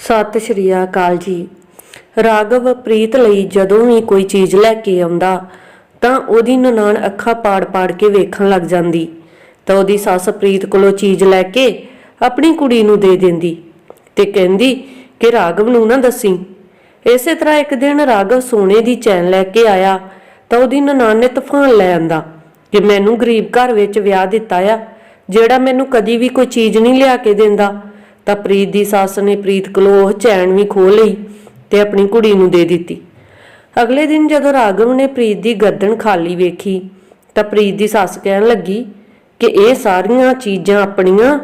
ਸਤਿ ਸ਼੍ਰੀ ਅਕਾਲ ਜੀ। ਰਾਘਵ ਪ੍ਰੀਤ ਲਈ ਜਦੋਂ ਵੀ ਕੋਈ ਚੀਜ਼ ਲੈ ਕੇ ਆਉਂਦਾ, ਤਾਂ ਉਹਦੀ ਨਨਾਣ ਅੱਖਾਂ ਪਾੜ-ਪਾੜ ਕੇ ਵੇਖਣ ਲੱਗ ਜਾਂਦੀ। ਤਾਂ ਉਹਦੀ ਸੱਸ ਪ੍ਰੀਤ ਕੋਲੋਂ ਚੀਜ਼ ਲੈ ਕੇ ਆਪਣੀ ਕੁੜੀ ਨੂੰ ਦੇ ਦਿੰਦੀ ਤੇ ਕਹਿੰਦੀ ਕਿ ਰਾਘਵ ਨੂੰ ਨਾ ਦੱਸੀ। ਇਸੇ ਤਰ੍ਹਾਂ ਇੱਕ ਦਿਨ ਰਾਘਵ ਸੋਨੇ ਦੀ ਚੈਨ ਲੈ ਕੇ ਆਇਆ, ਤਾਂ ਉਹਦੀ ਨਨਾਣ ਨੇ ਤੂਫਾਨ ਲੈ ਆਂਦਾ ਕਿ ਮੈਨੂੰ ਗਰੀਬ ਘਰ ਵਿੱਚ ਵਿਆਹ ਦਿੱਤਾ ਆ, ਜਿਹੜਾ ਮੈਨੂੰ ਕਦੀ ਵੀ ਕੋਈ ਚੀਜ਼ ਨਹੀਂ ਲਿਆ ਕੇ ਦਿੰਦਾ। ਤਾਂ ਪ੍ਰੀਤ ਦੀ ਸੱਸ ਨੇ ਪ੍ਰੀਤ ਕੋਲੋਂ ਉਹ ਚੈਨ ਵੀ ਖੋਹ ਲਈ ਤੇ ਆਪਣੀ ਕੁੜੀ ਨੂੰ ਦੇ ਦਿੱਤੀ। ਅਗਲੇ ਦਿਨ ਜਦੋਂ ਰਾਘਵ ਨੇ ਪ੍ਰੀਤ ਦੀ ਗਰਦਨ ਖਾਲੀ ਵੇਖੀ, ਤਾਂ ਪ੍ਰੀਤ ਦੀ ਸੱਸ ਕਹਿਣ ਲੱਗੀ ਕਿ ਇਹ ਸਾਰੀਆਂ ਚੀਜ਼ਾਂ ਆਪਣੀਆਂ,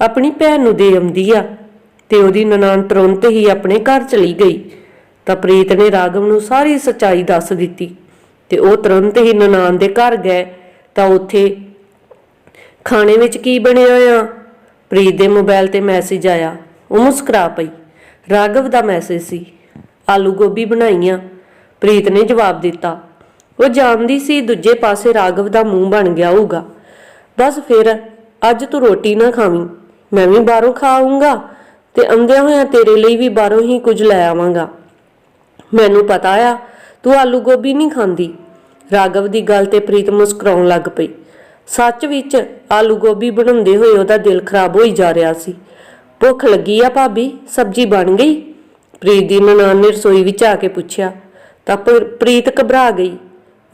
ਆਪਣੀ ਭੈਣ ਨੂੰ ਦੇ ਆਉਂਦੀ ਆ ਤੇ ਉਹਦੀ ਨਨਾਣ ਤੁਰੰਤ ਹੀ ਆਪਣੇ ਘਰ ਚਲੀ ਗਈ। ਤਾਂ ਪ੍ਰੀਤ ਨੇ ਰਾਘਵ ਨੂੰ ਸਾਰੀ ਸੱਚਾਈ ਦੱਸ ਦਿੱਤੀ ਤੇ ਉਹ ਤੁਰੰਤ ਹੀ ਨਨਾਣ ਦੇ ਘਰ ਗਏ, ਤਾਂ ਉੱਥੇ ਖਾਣੇ ਵਿੱਚ ਕੀ ਬਣਿਆ ਆ? ਪ੍ਰੀਤ ਦੇ ਮੋਬਾਈਲ ਤੇ ਮੈਸੇਜ ਆਇਆ। ਉਹ ਮੁਸਕਰਾ ਪਈ। ਰਾਘਵ ਦਾ ਮੈਸੇਜ ਸੀ। ਆਲੂ ਗੋਭੀ ਬਣਾਈਆਂ। ਪ੍ਰੀਤ ਨੇ ਜਵਾਬ ਦਿੱਤਾ, ਉਹ ਜਾਣਦੀ ਸੀ ਦੂਜੇ ਪਾਸੇ ਰਾਘਵ ਦਾ ਮੂੰਹ ਬਣ ਗਿਆ ਹੋਊਗਾ। ਬਸ ਫਿਰ ਅੱਜ ਤੂੰ ਰੋਟੀ ਨਾ ਖਾਵੀਂ। ਮੈਂ ਵੀ ਬਾਹਰੋਂ ਖਾਊਂਗਾ ਤੇ ਆਉਂਦਿਆਂ ਹੋਇਆਂ ਤੇਰੇ ਲਈ ਵੀ ਬਾਹਰੋਂ ਹੀ ਕੁਝ ਲੈ ਆਵਾਂਗਾ। ਮੈਨੂੰ ਪਤਾ ਆ, ਤੂੰ ਆਲੂ ਗੋਭੀ ਨਹੀਂ ਖਾਂਦੀ ਰਾਘਵ ਦੀ ਗੱਲ ਤੇ ਪ੍ਰੀਤ ਮੁਸਕਰਾਉਣ ਲੱਗ ਪਈ। ਸੱਚ ਵਿੱਚ ਆਲੂ ਗੋਭੀ ਬਣਾਉਂਦੇ ਹੋਏ ਉਹਦਾ ਦਿਲ ਖਰਾਬ ਹੋਈ ਜਾ ਰਿਹਾ ਸੀ। ਭੁੱਖ ਲੱਗੀ ਆ ਭਾਬੀ, ਸਬਜ਼ੀ ਬਣ ਗਈ? ਪ੍ਰੀਤ ਦੀ ਨਨਾਣ ਨੇ ਰਸੋਈ ਵਿੱਚ ਆ ਕੇ ਪੁੱਛਿਆ। ਤਾਂ ਪ੍ਰੀਤ ਘਬਰਾ ਗਈ।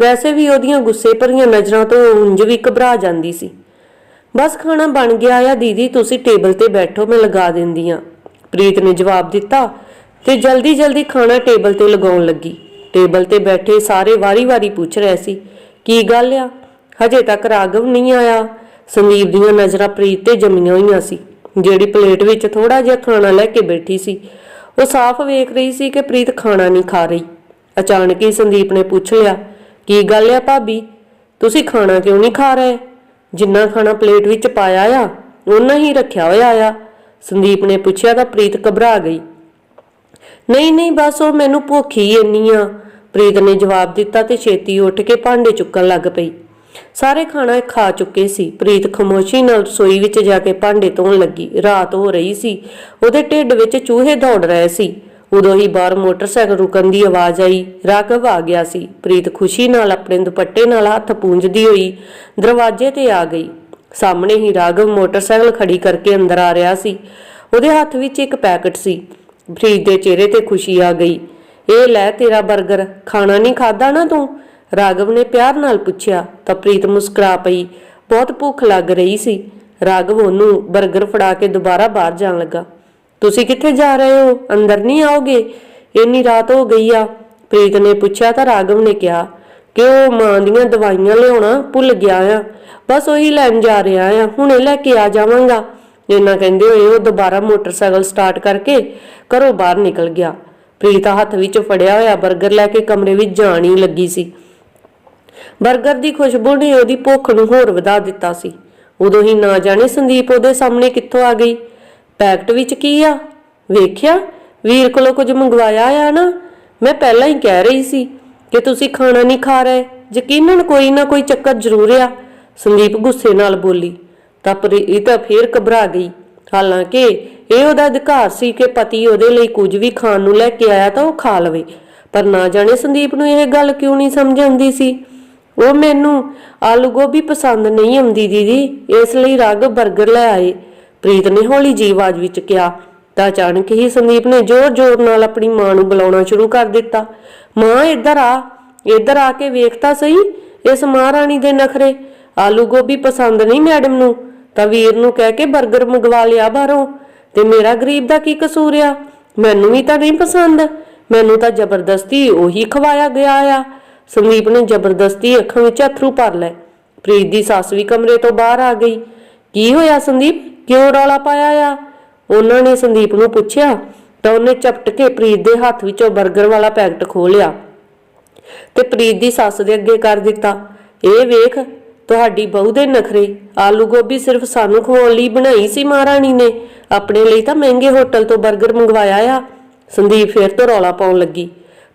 ਵੈਸੇ ਵੀ ਉਹਦੀਆਂ ਗੁੱਸੇ ਭਰੀਆਂ ਨਜ਼ਰਾਂ ਤੋਂ ਉਂਝ ਵੀ ਘਬਰਾ ਜਾਂਦੀ ਸੀ। ਬਸ ਖਾਣਾ ਬਣ ਗਿਆ ਆ ਦੀਦੀ, ਤੁਸੀਂ ਟੇਬਲ ਤੇ ਬੈਠੋ, ਮੈਂ ਲਗਾ ਦਿੰਦੀ ਆ। ਪ੍ਰੀਤ ਨੇ ਜਵਾਬ ਦਿੱਤਾ ਤੇ ਜਲਦੀ ਜਲਦੀ ਖਾਣਾ ਟੇਬਲ ਤੇ ਲਗਾਉਣ ਲੱਗੀ। ਟੇਬਲ ਤੇ ਬੈਠੇ ਸਾਰੇ ਵਾਰੀ-ਵਾਰੀ ਪੁੱਛ ਰਹੇ ਸੀ, ਕੀ ਗੱਲ ਆ? ਹਜੇ ਤੱਕ ਰਾਘਵ ਨਹੀਂ ਆਇਆ। ਸੰਦੀਪ ਦੀਆਂ ਨਜ਼ਰਾਂ ਪ੍ਰੀਤ ਤੇ ਜੰਮੀਆਂ ਹੋਈਆਂ ਸੀ। ਜਿਹੜੀ ਪਲੇਟ ਵਿੱਚ ਥੋੜਾ ਜਿਹਾ ਖਾਣਾ ਲੈ ਕੇ ਬੈਠੀ ਸੀ, ਉਹ ਸਾਫ਼ ਵੇਖ ਰਹੀ ਸੀ ਕਿ ਪ੍ਰੀਤ ਖਾਣਾ ਨਹੀਂ ਖਾ ਰਹੀ। ਅਚਾਨਕ ਹੀ ਸੰਦੀਪ ਨੇ ਪੁੱਛ ਲਿਆ, ਕੀ ਗੱਲ ਆ ਭਾਬੀ? ਤੁਸੀਂ ਖਾਣਾ ਕਿਉਂ ਨਹੀਂ ਖਾ ਰਹੇ? ਜਿੰਨਾ ਖਾਣਾ ਪਲੇਟ ਵਿੱਚ ਪਾਇਆ ਆ ਉਹਨਾਂ ਹੀ ਰੱਖਿਆ ਹੋਇਆ ਆ। ਸੰਦੀਪ ਨੇ ਪੁੱਛਿਆ ਤਾਂ ਪ੍ਰੀਤ ਘਬਰਾ ਗਈ। ਨਹੀਂ ਨਹੀਂ, ਬਸ ਉਹ ਮੈਨੂੰ ਭੁੱਖ ਹੀ ਇੰਨੀ ਆ। ਪ੍ਰੀਤ ਨੇ ਜਵਾਬ ਦਿੱਤਾ ਤੇ ਛੇਤੀ ਉੱਠ ਕੇ ਭਾਂਡੇ ਚੁੱਕਣ ਲੱਗ ਪਈ। ਸਾਰੇ ਖਾਣਾ ਖਾ ਚੁੱਕੇ ਸੀ। ਪ੍ਰੀਤ ਖਮੋਸ਼ੀ ਨਾਲ ਰਸੋਈ ਵਿੱਚ ਜਾ ਕੇ ਭਾਂਡੇ ਧੋਣ ਲੱਗੀ। ਰਾਤ ਹੋ ਰਹੀ ਸੀ। ਉਹਦੇ ਢਿੱਡ ਵਿੱਚ ਚੂਹੇ ਦੌੜ ਰਹੇ ਸੀ। ਉਦੋਂ ਹੀ ਬਾਹਰ ਮੋਟਰਸਾਈਕਲ ਰੁਕਣ ਦੀ ਆਵਾਜ਼ ਆਈ। ਰਾਘਵ ਆ ਗਿਆ ਸੀ। ਪ੍ਰੀਤ ਖੁਸ਼ੀ ਨਾਲ ਆਪਣੇ ਦੁਪੱਟੇ ਨਾਲ ਹੱਥ ਪੂੰਝਦੀ ਹੋਈ ਦਰਵਾਜ਼ੇ ਤੇ ਆ ਗਈ। ਸਾਹਮਣੇ ਹੀ ਰਾਘਵ ਮੋਟਰਸਾਈਕਲ ਖੜੀ ਕਰਕੇ ਅੰਦਰ ਆ ਰਿਹਾ ਸੀ। ਉਹਦੇ ਹੱਥ ਵਿੱਚ ਇੱਕ ਪੈਕਟ ਸੀ। ਪ੍ਰੀਤ ਦੇ ਚਿਹਰੇ ਤੇ ਖੁਸ਼ੀ ਆ ਗਈ। ਇਹ ਲੈ ਤੇਰਾ 버ਗਰ ਖਾਣਾ ਨਹੀਂ ਖਾਦਾ ਨਾ ਤੂੰ? ਰਾਘਵ ਨੇ ਪਿਆਰ ਨਾਲ ਪੁੱਛਿਆ, ਤਾਂ ਪ੍ਰੀਤ ਮੁਸਕਰਾ ਪਈ। ਬਹੁਤ ਭੁੱਖ ਲੱਗ ਰਹੀ ਸੀ। ਰਾਘਵ ਉਹਨੂੰ 버ਗਰ ਫੜਾ ਕੇ ਦੁਬਾਰਾ ਬਾਹਰ ਜਾਣ ਲੱਗਾ। ਤੁਸੀਂ ਕਿੱਥੇ ਜਾ ਰਹੇ ਹੋ? ਅੰਦਰ ਨਹੀਂ ਆਓਗੇ? ਇੰਨੀ ਰਾਤ ਹੋ ਗਈ ਆ। ਪ੍ਰੀਤ ਨੇ ਪੁੱਛਿਆ, ਤਾਂ ਰਾਘਵ ਨੇ ਕਿਹਾ, ਕਿ ਉਹ ਮਾਂ ਦੀਆਂ ਦਵਾਈਆਂ ਲਿਆਉਣਾ ਭੁੱਲ ਗਿਆ ਆ। ਬਸ ਉਹੀ ਲੈਣ ਜਾ ਰਿਹਾ ਆ। ਹੁਣੇ ਲੈ ਕੇ ਆ ਜਾਵਾਂਗਾ। ਇੰਨਾ ਕਹਿੰਦੇ ਹੋਏ ਉਹ ਦੁਬਾਰਾ ਮੋਟਰਸਾਈਕਲ ਸਟਾਰਟ ਕਰਕੇ ਘਰੋਂ ਬਾਹਰ ਨਿਕਲ ਗਿਆ। ਪ੍ਰੀਤਾ ਹੱਥ ਵਿੱਚ ਫੜਿਆ ਹੋਇਆ 버ਗਰ ਲੈ ਕੇ ਕਮਰੇ ਵਿੱਚ ਜਾਣ ਹੀ ਲੱਗੀ ਸੀ। 버ਗਰ ਦੀ ਖੁਸ਼ਬੂ ਨੇ ਉਹਦੀ ਭੁੱਖ ਨੂੰ ਹੋਰ ਵਧਾ ਦਿੱਤਾ ਸੀ। ਉਦੋਂ ਹੀ ਨਾ ਜਾਣੇ ਸੰਦੀਪ ਉਹਦੇ ਸਾਹਮਣੇ ਕਿੱਥੋਂ ਆ ਗਈ। ਪੈਕਟ ਵਿੱਚ ਕੀ ਆ? ਵੇਖਿਆ? ਵੀਰ ਕੋਲੋਂ ਕੁਝ ਮੰਗਵਾਇਆ ਆ ਨਾ? ਮੈਂ ਪਹਿਲਾਂ ਹੀ ਕਹਿ ਰਹੀ ਸੀ ਕਿ ਤੁਸੀਂ ਖਾਣਾ ਨਹੀਂ ਖਾ ਰਹੇ, ਯਕੀਨਨ ਕੋਈ ਨਾ ਕੋਈ ਚੱਕਰ ਜ਼ਰੂਰ ਆ। ਸੰਦੀਪ ਗੁੱਸੇ ਨਾਲ ਬੋਲੀ। ਤਾਂ ਪ੍ਰੀਤਾ ਫੇਰ ਘਬਰਾ ਗਈ। ਹਾਲਾਂਕਿ ਇਹ ਉਹਦਾ ਅਧਿਕਾਰ ਸੀ ਕਿ ਪਤੀ ਉਹਦੇ ਲਈ ਕੁਝ ਵੀ ਖਾਣ ਨੂੰ ਲੈ ਕੇ ਆਇਆ ਤਾਂ ਉਹ ਖਾ ਲਵੇ। ਪਰ ਨਾ ਜਾਣੇ ਸੰਦੀਪ ਨੂੰ ਇਹ ਗੱਲ ਕਿਉਂ ਨਹੀਂ ਸਮਝ ਆਉਂਦੀ ਸੀ? ਉਹ ਮੈਨੂੰ ਆਲੂ ਗੋਭੀ ਪਸੰਦ ਨਹੀਂ ਆਉਂਦੀ ਦੀਦੀ, ਇਸ ਲਈ ਰਗ 버ਗਰ ਲੈ ਆਏ। ਪ੍ਰੀਤ ਨੇ ਹੌਲੀ ਜੀ ਆਵਾਜ਼ ਵਿੱਚ ਕਿਹਾ, ਤਾਂ ਅਚਾਨਕ ਹੀ ਸੰਦੀਪ ਨੇ ਜ਼ੋਰ-ਜ਼ੋਰ ਨਾਲ ਆਪਣੀ ਮਾਂ ਨੂੰ ਬੁਲਾਉਣਾ ਸ਼ੁਰੂ ਕਰ ਦਿੱਤਾ। ਮਾਂ, ਇੱਧਰ ਆ। ਇੱਧਰ ਆ ਕੇ ਵੇਖ ਤਾਂ ਸਹੀ, ਇਸ ਮਹਾਰਾਣੀ ਦੇ ਨਖਰੇ। ਆਲੂ ਗੋਭੀ ਪਸੰਦ ਨਹੀਂ ਮੈਡਮ ਨੂੰ। ਤਾਂ ਵੀਰ ਨੂੰ ਕਹਿ ਕੇ 버ਗਰ ਮੰਗਵਾ ਲਿਆ ਬਾਹਰੋਂ। ਤੇ ਮੇਰਾ ਗਰੀਬ ਦਾ ਕੀ ਕਸੂਰ ਆ? ਮੈਨੂੰ ਵੀ ਤਾਂ ਨਹੀਂ ਪਸੰਦ। ਮੈਨੂੰ ਤਾਂ ਜ਼ਬਰਦਸਤੀ ਉਹੀ ਖਵਾਇਆ ਗਿਆ ਆ। ਸੰਦੀਪ ਨੇ ਜ਼ਬਰਦਸਤੀ ਅੱਖਾਂ ਵਿੱਚ ਅਥਰੂ ਭਰ ਲਏ। ਪ੍ਰੀਤ ਦੀ ਸੱਸ ਵੀ ਕਮਰੇ ਤੋਂ ਬਾਹਰ ਆ ਗਈ। ਕੀ ਹੋਇਆ ਸੰਦੀਪ? ਕਿਉਂ ਰੌਲਾ ਪਾਇਆ ਆ? ਉਹਨਾਂ ਨੇ ਸੰਦੀਪ ਨੂੰ ਪੁੱਛਿਆ, ਤਾਂ ਉਹਨੇ ਚਪਟ ਕੇ ਪ੍ਰੀਤ ਦੇ ਹੱਥ ਵਿੱਚੋਂ 버ਗਰ ਵਾਲਾ ਪੈਕਟ ਖੋਲਿਆ ਤੇ ਪ੍ਰੀਤ ਦੀ ਸੱਸ ਦੇ ਅੱਗੇ ਕਰ ਦਿੱਤਾ। ਇਹ ਵੇਖ, ਤੁਹਾਡੀ ਬਹੂ ਦੇ ਨਖਰੇ, ਆਲੂ ਗੋਭੀ ਸਿਰਫ ਸਾਨੂੰ ਖਵਾਉਣ ਲਈ ਬਣਾਈ ਸੀ ਮਹਾਰਾਣੀ ਨੇ। ਆਪਣੇ ਲਈ ਤਾਂ ਮਹਿੰਗੇ ਹੋਟਲ ਤੋਂ 버ਗਰ ਮੰਗਵਾਇਆ ਆ। ਸੰਦੀਪ ਫੇਰ ਤੋਂ ਰੌਲਾ ਪਾਉਣ ਲੱਗੀ।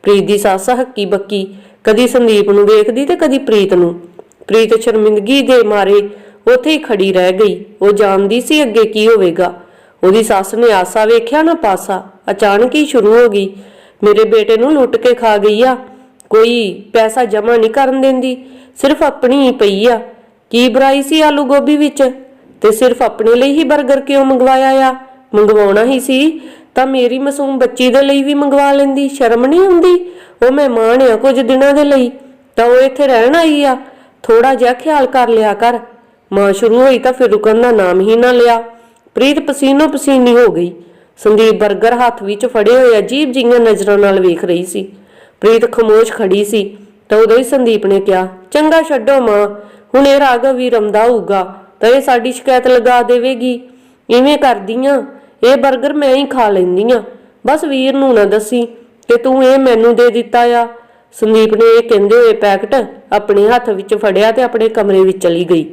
ਪ੍ਰੀਤ ਦੀ ਸੱਸ ਹੱਕੀ ਬੱਕੀ ਕਦੀ ਸੰਦੀਪ ਨੂੰ ਵੇਖਦੀ ਤੇ ਕਦੀ ਪ੍ਰੀਤ ਨੂੰ। ਪ੍ਰੀਤ ਸ਼ਰਮਿੰਦਗੀ ਦੇ ਮਾਰੇ ਉੱਥੇ ਹੀ ਖੜੀ ਰਹਿ ਗਈ। ਉਹ ਜਾਣਦੀ ਸੀ ਅੱਗੇ ਕੀ ਹੋਵੇਗਾ। ਉਹਦੀ ਸੱਸ ਨੇ ਆਸਾ ਵੇਖਿਆ ਨਾ ਪਾਸਾ। ਅਚਾਨਕ ਹੀ ਸ਼ੁਰੂ ਹੋ ਗਈ। ਮੇਰੇ ਬੇਟੇ ਨੂੰ ਲੁੱਟ ਕੇ ਖਾ ਗਈ ਆ। ਕੋਈ ਪੈਸਾ ਜਮਾ ਨਹੀਂ ਕਰਨ ਦਿੰਦੀ। ਸਿਰਫ ਆਪਣੀ ਹੀ ਪਈ ਆ। ਕੀ ਬੁਰਾਈ ਸੀ ਆਲੂ ਗੋਭੀ ਵਿੱਚ? ਤੇ ਸਿਰਫ ਆਪਣੇ ਲਈ ਹੀ 버ਗਰ ਕਿਉਂ ਮੰਗਵਾਇਆ ਆ? ਮੰਗਵਾਉਣਾ ਹੀ ਸੀ ਤਾਂ ਮੇਰੀ ਮਾਸੂਮ ਬੱਚੀ ਦੇ ਲਈ ਵੀ ਮੰਗਵਾ ਲੈਂਦੀ, ਸ਼ਰਮ ਨਹੀਂ ਆਉਂਦੀ? ਉਹ ਮਹਿਮਾਨ ਆ ਕੁਝ ਦਿਨਾਂ ਦੇ ਲਈ। ਤਾਂ ਉਹ ਇੱਥੇ ਰਹਿਣ ਆਈ ਆ। ਥੋੜਾ ਜਿਹਾ ਖਿਆਲ ਕਰ ਲਿਆ ਕਰ। ਮਾਂ ਸ਼ੁਰੂ ਹੋਈ ਤਾਂ ਫਿਰ ਰੁਕਣ ਦਾ ਨਾਮ ਹੀ ਨਾ ਲਿਆ। ਪ੍ਰੀਤ ਪਸੀਨੋ ਪਸੀਨੀ ਹੋ ਗਈ। ਸੰਦੀਪ 버ਗਰ ਹੱਥ ਵਿੱਚ ਫੜੇ ਹੋਏ ਅਜੀਬ ਜਿਹੀਆਂ ਨਜ਼ਰਾਂ ਨਾਲ ਵੇਖ ਰਹੀ ਸੀ। ਪ੍ਰੀਤ ਖਮੋਸ਼ ਖੜੀ ਸੀ। ਤਾਂ ਉਦੋਂ ਹੀ ਸੰਦੀਪ ਨੇ ਕਿਹਾ, ਚੰਗਾ ਛੱਡੋ ਮਾਂ, ਹੁਣ ਇਹ ਰਾਘਵ ਵੀ ਰਮਦਾ ਹੋਊਗਾ, ਤਾਂ ਇਹ ਸਾਡੀ ਸ਼ਿਕਾਇਤ ਲਗਾ ਦੇਵੇਗੀ। ਇਵੇਂ ਕਰਦੀਆਂ ਇਹ 버ਗਰ ਮੈਂ ਹੀ ਖਾ ਲੈਂਦੀ ਲੈਂਦੀਆਂ ਬਸ ਵੀਰ ਨੂੰ ਨਾ ਦੱਸੀ ਕਿ ਤੂੰ ਇਹ ਮੈਨੂੰ ਦੇ ਦਿੱਤਾ ਆ। ਸੰਦੀਪ ਨੇ ਇਹ ਕਹਿੰਦੇ ਹੋਏ ਪੈਕਟ ਆਪਣੇ ਹੱਥ ਵਿੱਚ ਫੜਿਆ ਤੇ ਆਪਣੇ ਕਮਰੇ ਵਿੱਚ ਚਲੀ ਗਈ।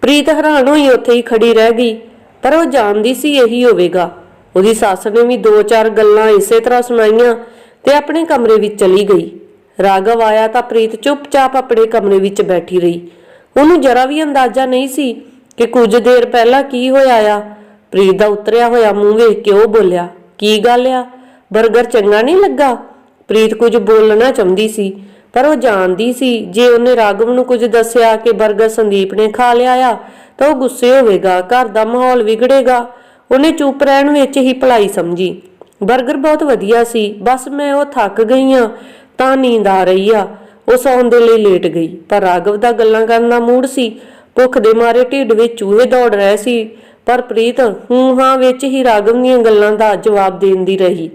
ਪ੍ਰੀਤ ਹੈਰਾਨ ਹੋਈ ਉੱਥੇ ਹੀ ਖੜੀ ਰਹਿ ਗਈ, ਪਰ ਉਹ ਜਾਣਦੀ ਸੀ ਇਹੀ ਹੋਵੇਗਾ। ਉਹਦੀ ਸੱਸ ਨੇ ਵੀ ਦੋ ਚਾਰ ਗੱਲਾਂ ਇਸੇ ਤਰ੍ਹਾਂ ਸੁਣਾਈਆਂ ਤੇ ਆਪਣੇ ਕਮਰੇ ਵਿੱਚ ਚਲੀ ਗਈ। ਰਾਘਵ ਆਇਆ ਤਾਂ ਪ੍ਰੀਤ ਚੁੱਪਚਾਪ ਆਪਣੇ ਕਮਰੇ ਵਿੱਚ ਬੈਠੀ ਰਹੀ। ਉਹਨੂੰ ਜਰਾ ਵੀ ਅੰਦਾਜ਼ਾ ਨਹੀਂ ਸੀ ਕਿ ਕੁਝ ਦੇਰ ਪਹਿਲਾਂ ਕੀ ਹੋਇਆ ਆ। ਪ੍ਰੀਤ ਦਾ ਉਤਰਿਆ ਹੋਇਆ ਮੂੰਹ ਵੇਖ ਕੇ ਉਹ ਬੋਲਿਆ, ਕੀ ਗੱਲ ਆ? ਬਰਗਰ ਚੰਗਾ ਨਹੀਂ ਲੱਗਾ? ਪ੍ਰੀਤ ਕੁਝ ਬੋਲਣਾ ਚਾਹੁੰਦੀ ਸੀ, ਪਰ ਉਹ ਜਾਣਦੀ ਸੀ, ਜੇ ਉਹਨੇ ਰਾਗਵ ਨੂੰ ਕੁਝ ਦੱਸਿਆ ਕਿ ਬਰਗਰ ਸੰਦੀਪ ਨੇ ਖਾ ਲਿਆ ਆ, ਤਾਂ ਉਹ ਗੁੱਸੇ ਹੋਵੇਗਾ, ਘਰ ਦਾ ਮਾਹੌਲ ਵਿਗੜੇਗਾ। ਉਹਨੇ ਚੁੱਪ ਰਹਿਣ ਵਿੱਚ ਹੀ ਭਲਾਈ ਸਮਝੀ। ਬਰਗਰ ਬਹੁਤ ਵਧੀਆ ਸੀ, ਬਸ ਮੈਂ ਉਹ ਥੱਕ ਗਈ ਆ, ਤਾਂ ਨੀਂਦ ਆ ਰਹੀ ਆ। ਉਹ ਸੌਣ ਦੇ ਲਈ ਲੇਟ ਗਈ, ਪਰ ਰਾਗਵ ਦਾ ਗੱਲਾਂ ਕਰਨ ਦਾ ਮੂਡ ਸੀ। ਭੁੱਖ ਦੇ ਮਾਰੇ ਢਿੱਡ ਵਿੱਚ ਚੂਹੇ ਦੌੜ ਰਹੇ ਸੀ। ਪਰ ਪ੍ਰੀਤ ਹੂੰ ਹਾਂ ਵਿੱਚ ਹੀ ਰਾਘਵ ਦੀਆਂ ਗੱਲਾਂ ਦਾ ਜਵਾਬ ਦੇਂਦੀ ਰਹੀ।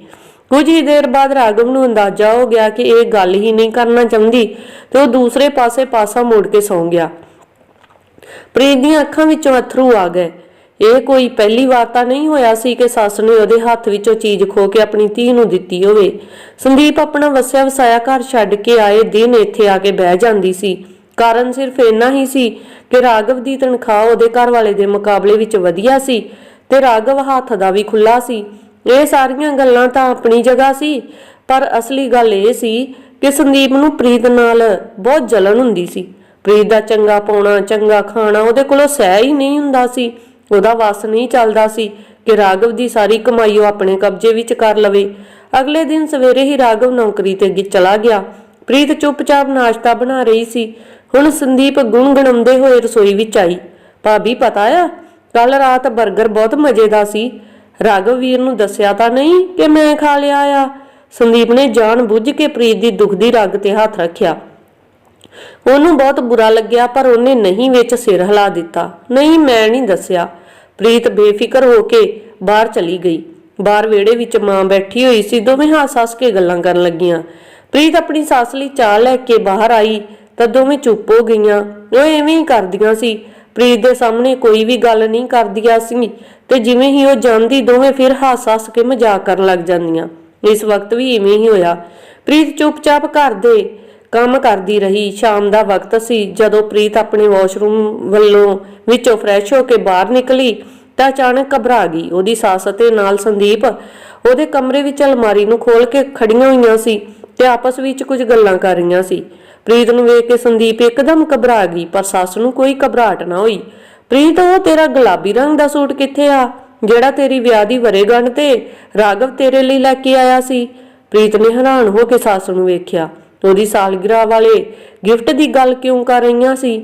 ਕੁਝ ਹੀ ਦੇਰ ਬਾਅਦ ਰਾਘਵ ਨੂੰ ਅੰਦਾਜ਼ਾ ਹੋ ਗਿਆ ਕਿ ਇਹ ਗੱਲ ਹੀ ਨਹੀਂ ਕਰਨਾ ਚਾਹੁੰਦੀ ਤੇ ਉਹ ਦੂਸਰੇ ਪਾਸੇ ਪਾਸਾ ਮੋੜ ਕੇ ਸੌਂ ਗਿਆ। ਪ੍ਰੀਤ ਦੀਆਂ ਅੱਖਾਂ ਵਿੱਚੋਂ ਅਥਰੂ ਆ ਗਏ। ਇਹ ਕੋਈ ਪਹਿਲੀ ਵਾਰ ਤਾਂ ਨਹੀਂ ਹੋਇਆ ਸੀ ਕਿ ਸੱਸ ਨੇ ਉਹਦੇ ਹੱਥ ਵਿੱਚੋਂ ਚੀਜ਼ ਖੋ ਕੇ ਆਪਣੀ ਧੀ ਨੂੰ ਦਿੱਤੀ ਹੋਵੇ। ਸੰਦੀਪ ਆਪਣਾ ਵਸਿਆ ਵਸਾਇਆ ਘਰ ਛੱਡ ਕੇ ਆਏ ਦਿਨ ਇੱਥੇ ਆ ਕੇ ਬਹਿ ਜਾਂਦੀ ਸੀ। ਕਾਰਨ ਸਿਰਫ ਇੰਨਾ ਹੀ ਸੀ ਕਿ ਰਾਘਵ ਦੀ ਤਨਖਾਹ ਉਹਦੇ ਘਰ ਵਾਲੇ ਦੇ ਮੁਕਾਬਲੇ ਵਿੱਚ ਵਧੀਆ ਸੀ ਤੇ ਰਾਘਵ ਹੱਥ ਦਾ ਵੀ ਖੁੱਲਾ ਸੀ। ਇਹ ਸਾਰੀਆਂ ਗੱਲਾਂ ਤਾਂ ਆਪਣੀ ਜਗ੍ਹਾ ਸੀ, ਪਰ ਅਸਲੀ ਗੱਲ ਇਹ ਸੀ ਕਿ ਸੰਦੀਪ ਨੂੰ ਪ੍ਰੀਤ ਨਾਲ ਬਹੁਤ ਜਲਨ ਹੁੰਦੀ ਸੀ। ਪ੍ਰੀਤ ਦਾ ਚੰਗਾ ਪਾਉਣਾ, ਚੰਗਾ ਖਾਣਾ ਉਹਦੇ ਕੋਲੋਂ ਸਹਿ ਹੀ ਨਹੀਂ ਹੁੰਦਾ ਸੀ। ਉਹਦਾ ਵਸ ਨਹੀਂ ਚੱਲਦਾ ਸੀ ਕਿ ਰਾਘਵ ਦੀ ਸਾਰੀ ਕਮਾਈ ਉਹ ਆਪਣੇ ਕਬਜ਼ੇ ਵਿੱਚ ਕਰ ਲਵੇ। ਅਗਲੇ ਦਿਨ ਸਵੇਰੇ ਹੀ ਰਾਘਵ ਨੌਕਰੀ ਤੇ ਗਿ- ਚਲਾ ਗਿਆ। ਪ੍ਰੀਤ ਚੁੱਪਚਾਪ ਨਾਸ਼ਤਾ ਬਣਾ ਰਹੀ ਸੀ। ਹੁਣ ਸੰਦੀਪ ਗੁੰਗਣਾਉਂਦੇ ਹੋਏ ਰਸੋਈ ਵਿੱਚ ਆਈ। ਭਾਬੀ, ਪਤਾ ਆ? ਕੱਲ ਰਾਤ 버ਗਰ ਬਹੁਤ ਮਜ਼ੇ ਦਾ ਸੀ। ਰਾਘਵ ਨੂੰ ਦੱਸਿਆ ਤਾਂ ਨਹੀਂ ਕਿ ਮੈਂ ਖਾ ਲਿਆ ਆ। ਸੰਦੀਪ ਨੇ ਜਾਣ ਬੁੱਝ ਕੇ ਪ੍ਰੀਤ ਦੀ ਦੁਖਦੀ ਰਗ ਤੇ ਹੱਥ ਰੱਖਿਆ। ਉਹਨੂੰ ਬਹੁਤ ਬੁਰਾ ਲੱਗਿਆ, ਪਰ ਉਹਨੇ ਨਹੀਂ ਵਿੱਚ ਸਿਰ ਹਿਲਾ ਦਿੱਤਾ। ਨਹੀਂ, ਮੈਂ ਨਹੀਂ ਦੱਸਿਆ। ਪ੍ਰੀਤ ਬੇਫਿਕਰ ਹੋ ਕੇ ਬਾਹਰ ਚਲੀ ਗਈ। ਬਾਹਰ ਵਿਹੜੇ ਵਿੱਚ ਮਾਂ ਬੈਠੀ ਹੋਈ ਸੀ, ਦੋਵੇਂ ਹੱਸ-ਹੱਸ ਕੇ ਗੱਲਾਂ ਕਰਨ ਲੱਗੀਆਂ। ਪ੍ਰੀਤ ਆਪਣੀ ਸੱਸ ਲਈ ਚਾਹ ਲੈ ਕੇ ਬਾਹਰ ਆਈ। ਤਾਂ ਦੋਵੇਂ ਚੁੱਪ ਹੋ ਗਈਆਂ। ਉਹ ਐਵੇਂ ਹੀ ਕਰਦੀਆਂ ਸੀ। ਪ੍ਰੀਤ ਦੇ ਸਾਹਮਣੇ ਕੋਈ ਵੀ ਗੱਲ ਨਹੀਂ ਕਰਦੀਆਂ ਸੀ ਤੇ ਜਿਵੇਂ ਹੀ ਉਹ ਜਾਂਦੀ, ਦੋਵੇਂ ਫਿਰ ਹੱਸ-ਹੱਸ ਕੇ ਮਜ਼ਾਕ ਕਰਨ ਲੱਗ ਜਾਂਦੀਆਂ। ਇਸ ਵਕਤ ਵੀ ਇਵੇਂ ਹੀ ਹੋਇਆ। ਪ੍ਰੀਤ ਚੁੱਪਚਾਪ ਘਰ ਦੇ ਕੰਮ ਕਰਦੀ ਰਹੀ। ਸ਼ਾਮ ਦਾ ਵਕਤ ਸੀ। ਜਦੋਂ ਪ੍ਰੀਤ ਆਪਣੇ ਵਾਸ਼ਰੂਮ ਵੱਲੋਂ ਵਿੱਚੋਂ ਫਰੈਸ਼ ਹੋ ਕੇ ਬਾਹਰ ਨਿਕਲੀ, ਤਾਂ ਅਚਾਨਕ ਘਬਰਾ ਗਈ। ਉਹਦੀ ਸੱਸ ਤੇ ਨਾਲ ਸੰਦੀਪ ਉਹਦੇ ਕਮਰੇ ਵਿੱਚ ਅਲਮਾਰੀ ਨੂੰ ਖੋਲ ਕੇ ਖੜੀਆਂ ਹੋਈਆਂ ਸੀ ਤੇ ਆਪਸ ਵਿੱਚ ਕੁਝ ਗੱਲਾਂ ਕਰ ਰਹੀਆਂ ਸੀ। ਪ੍ਰੀਤ ਨੂੰ ਵੇਖ ਕੇ ਸੰਦੀਪ ਇੱਕਦਮ ਘਬਰਾ ਗਈ, ਪਰ ਸੱਸ ਨੂੰ ਕੋਈ ਘਬਰਾਹਟ ਨਾ ਹੋਈ। ਪ੍ਰੀਤ, ਉਹ ਤੇਰਾ ਗੁਲਾਬੀ ਰੰਗ ਦਾ ਸੂਟ ਕਿੱਥੇ ਆ? ਜਿਹੜਾ ਤੇਰੀ ਵਿਆਹ ਦੀ ਵਰੇਗੰਢ ਤੇ ਰਾਘਵ ਤੇਰੇ ਲਈ ਲੈ ਕੇ ਆਇਆ ਸੀ। ਪ੍ਰੀਤ ਨੇ ਹੈਰਾਨ ਹੋ ਕੇ ਸੱਸ ਨੂੰ ਵੇਖਿਆ। ਉਹਦੀ ਸਾਲਗਿਰਾ ਵਾਲੇ ਗਿਫਟ ਦੀ ਗੱਲ ਕਿਉਂ ਕਰ ਰਹੀਆਂ ਸੀ?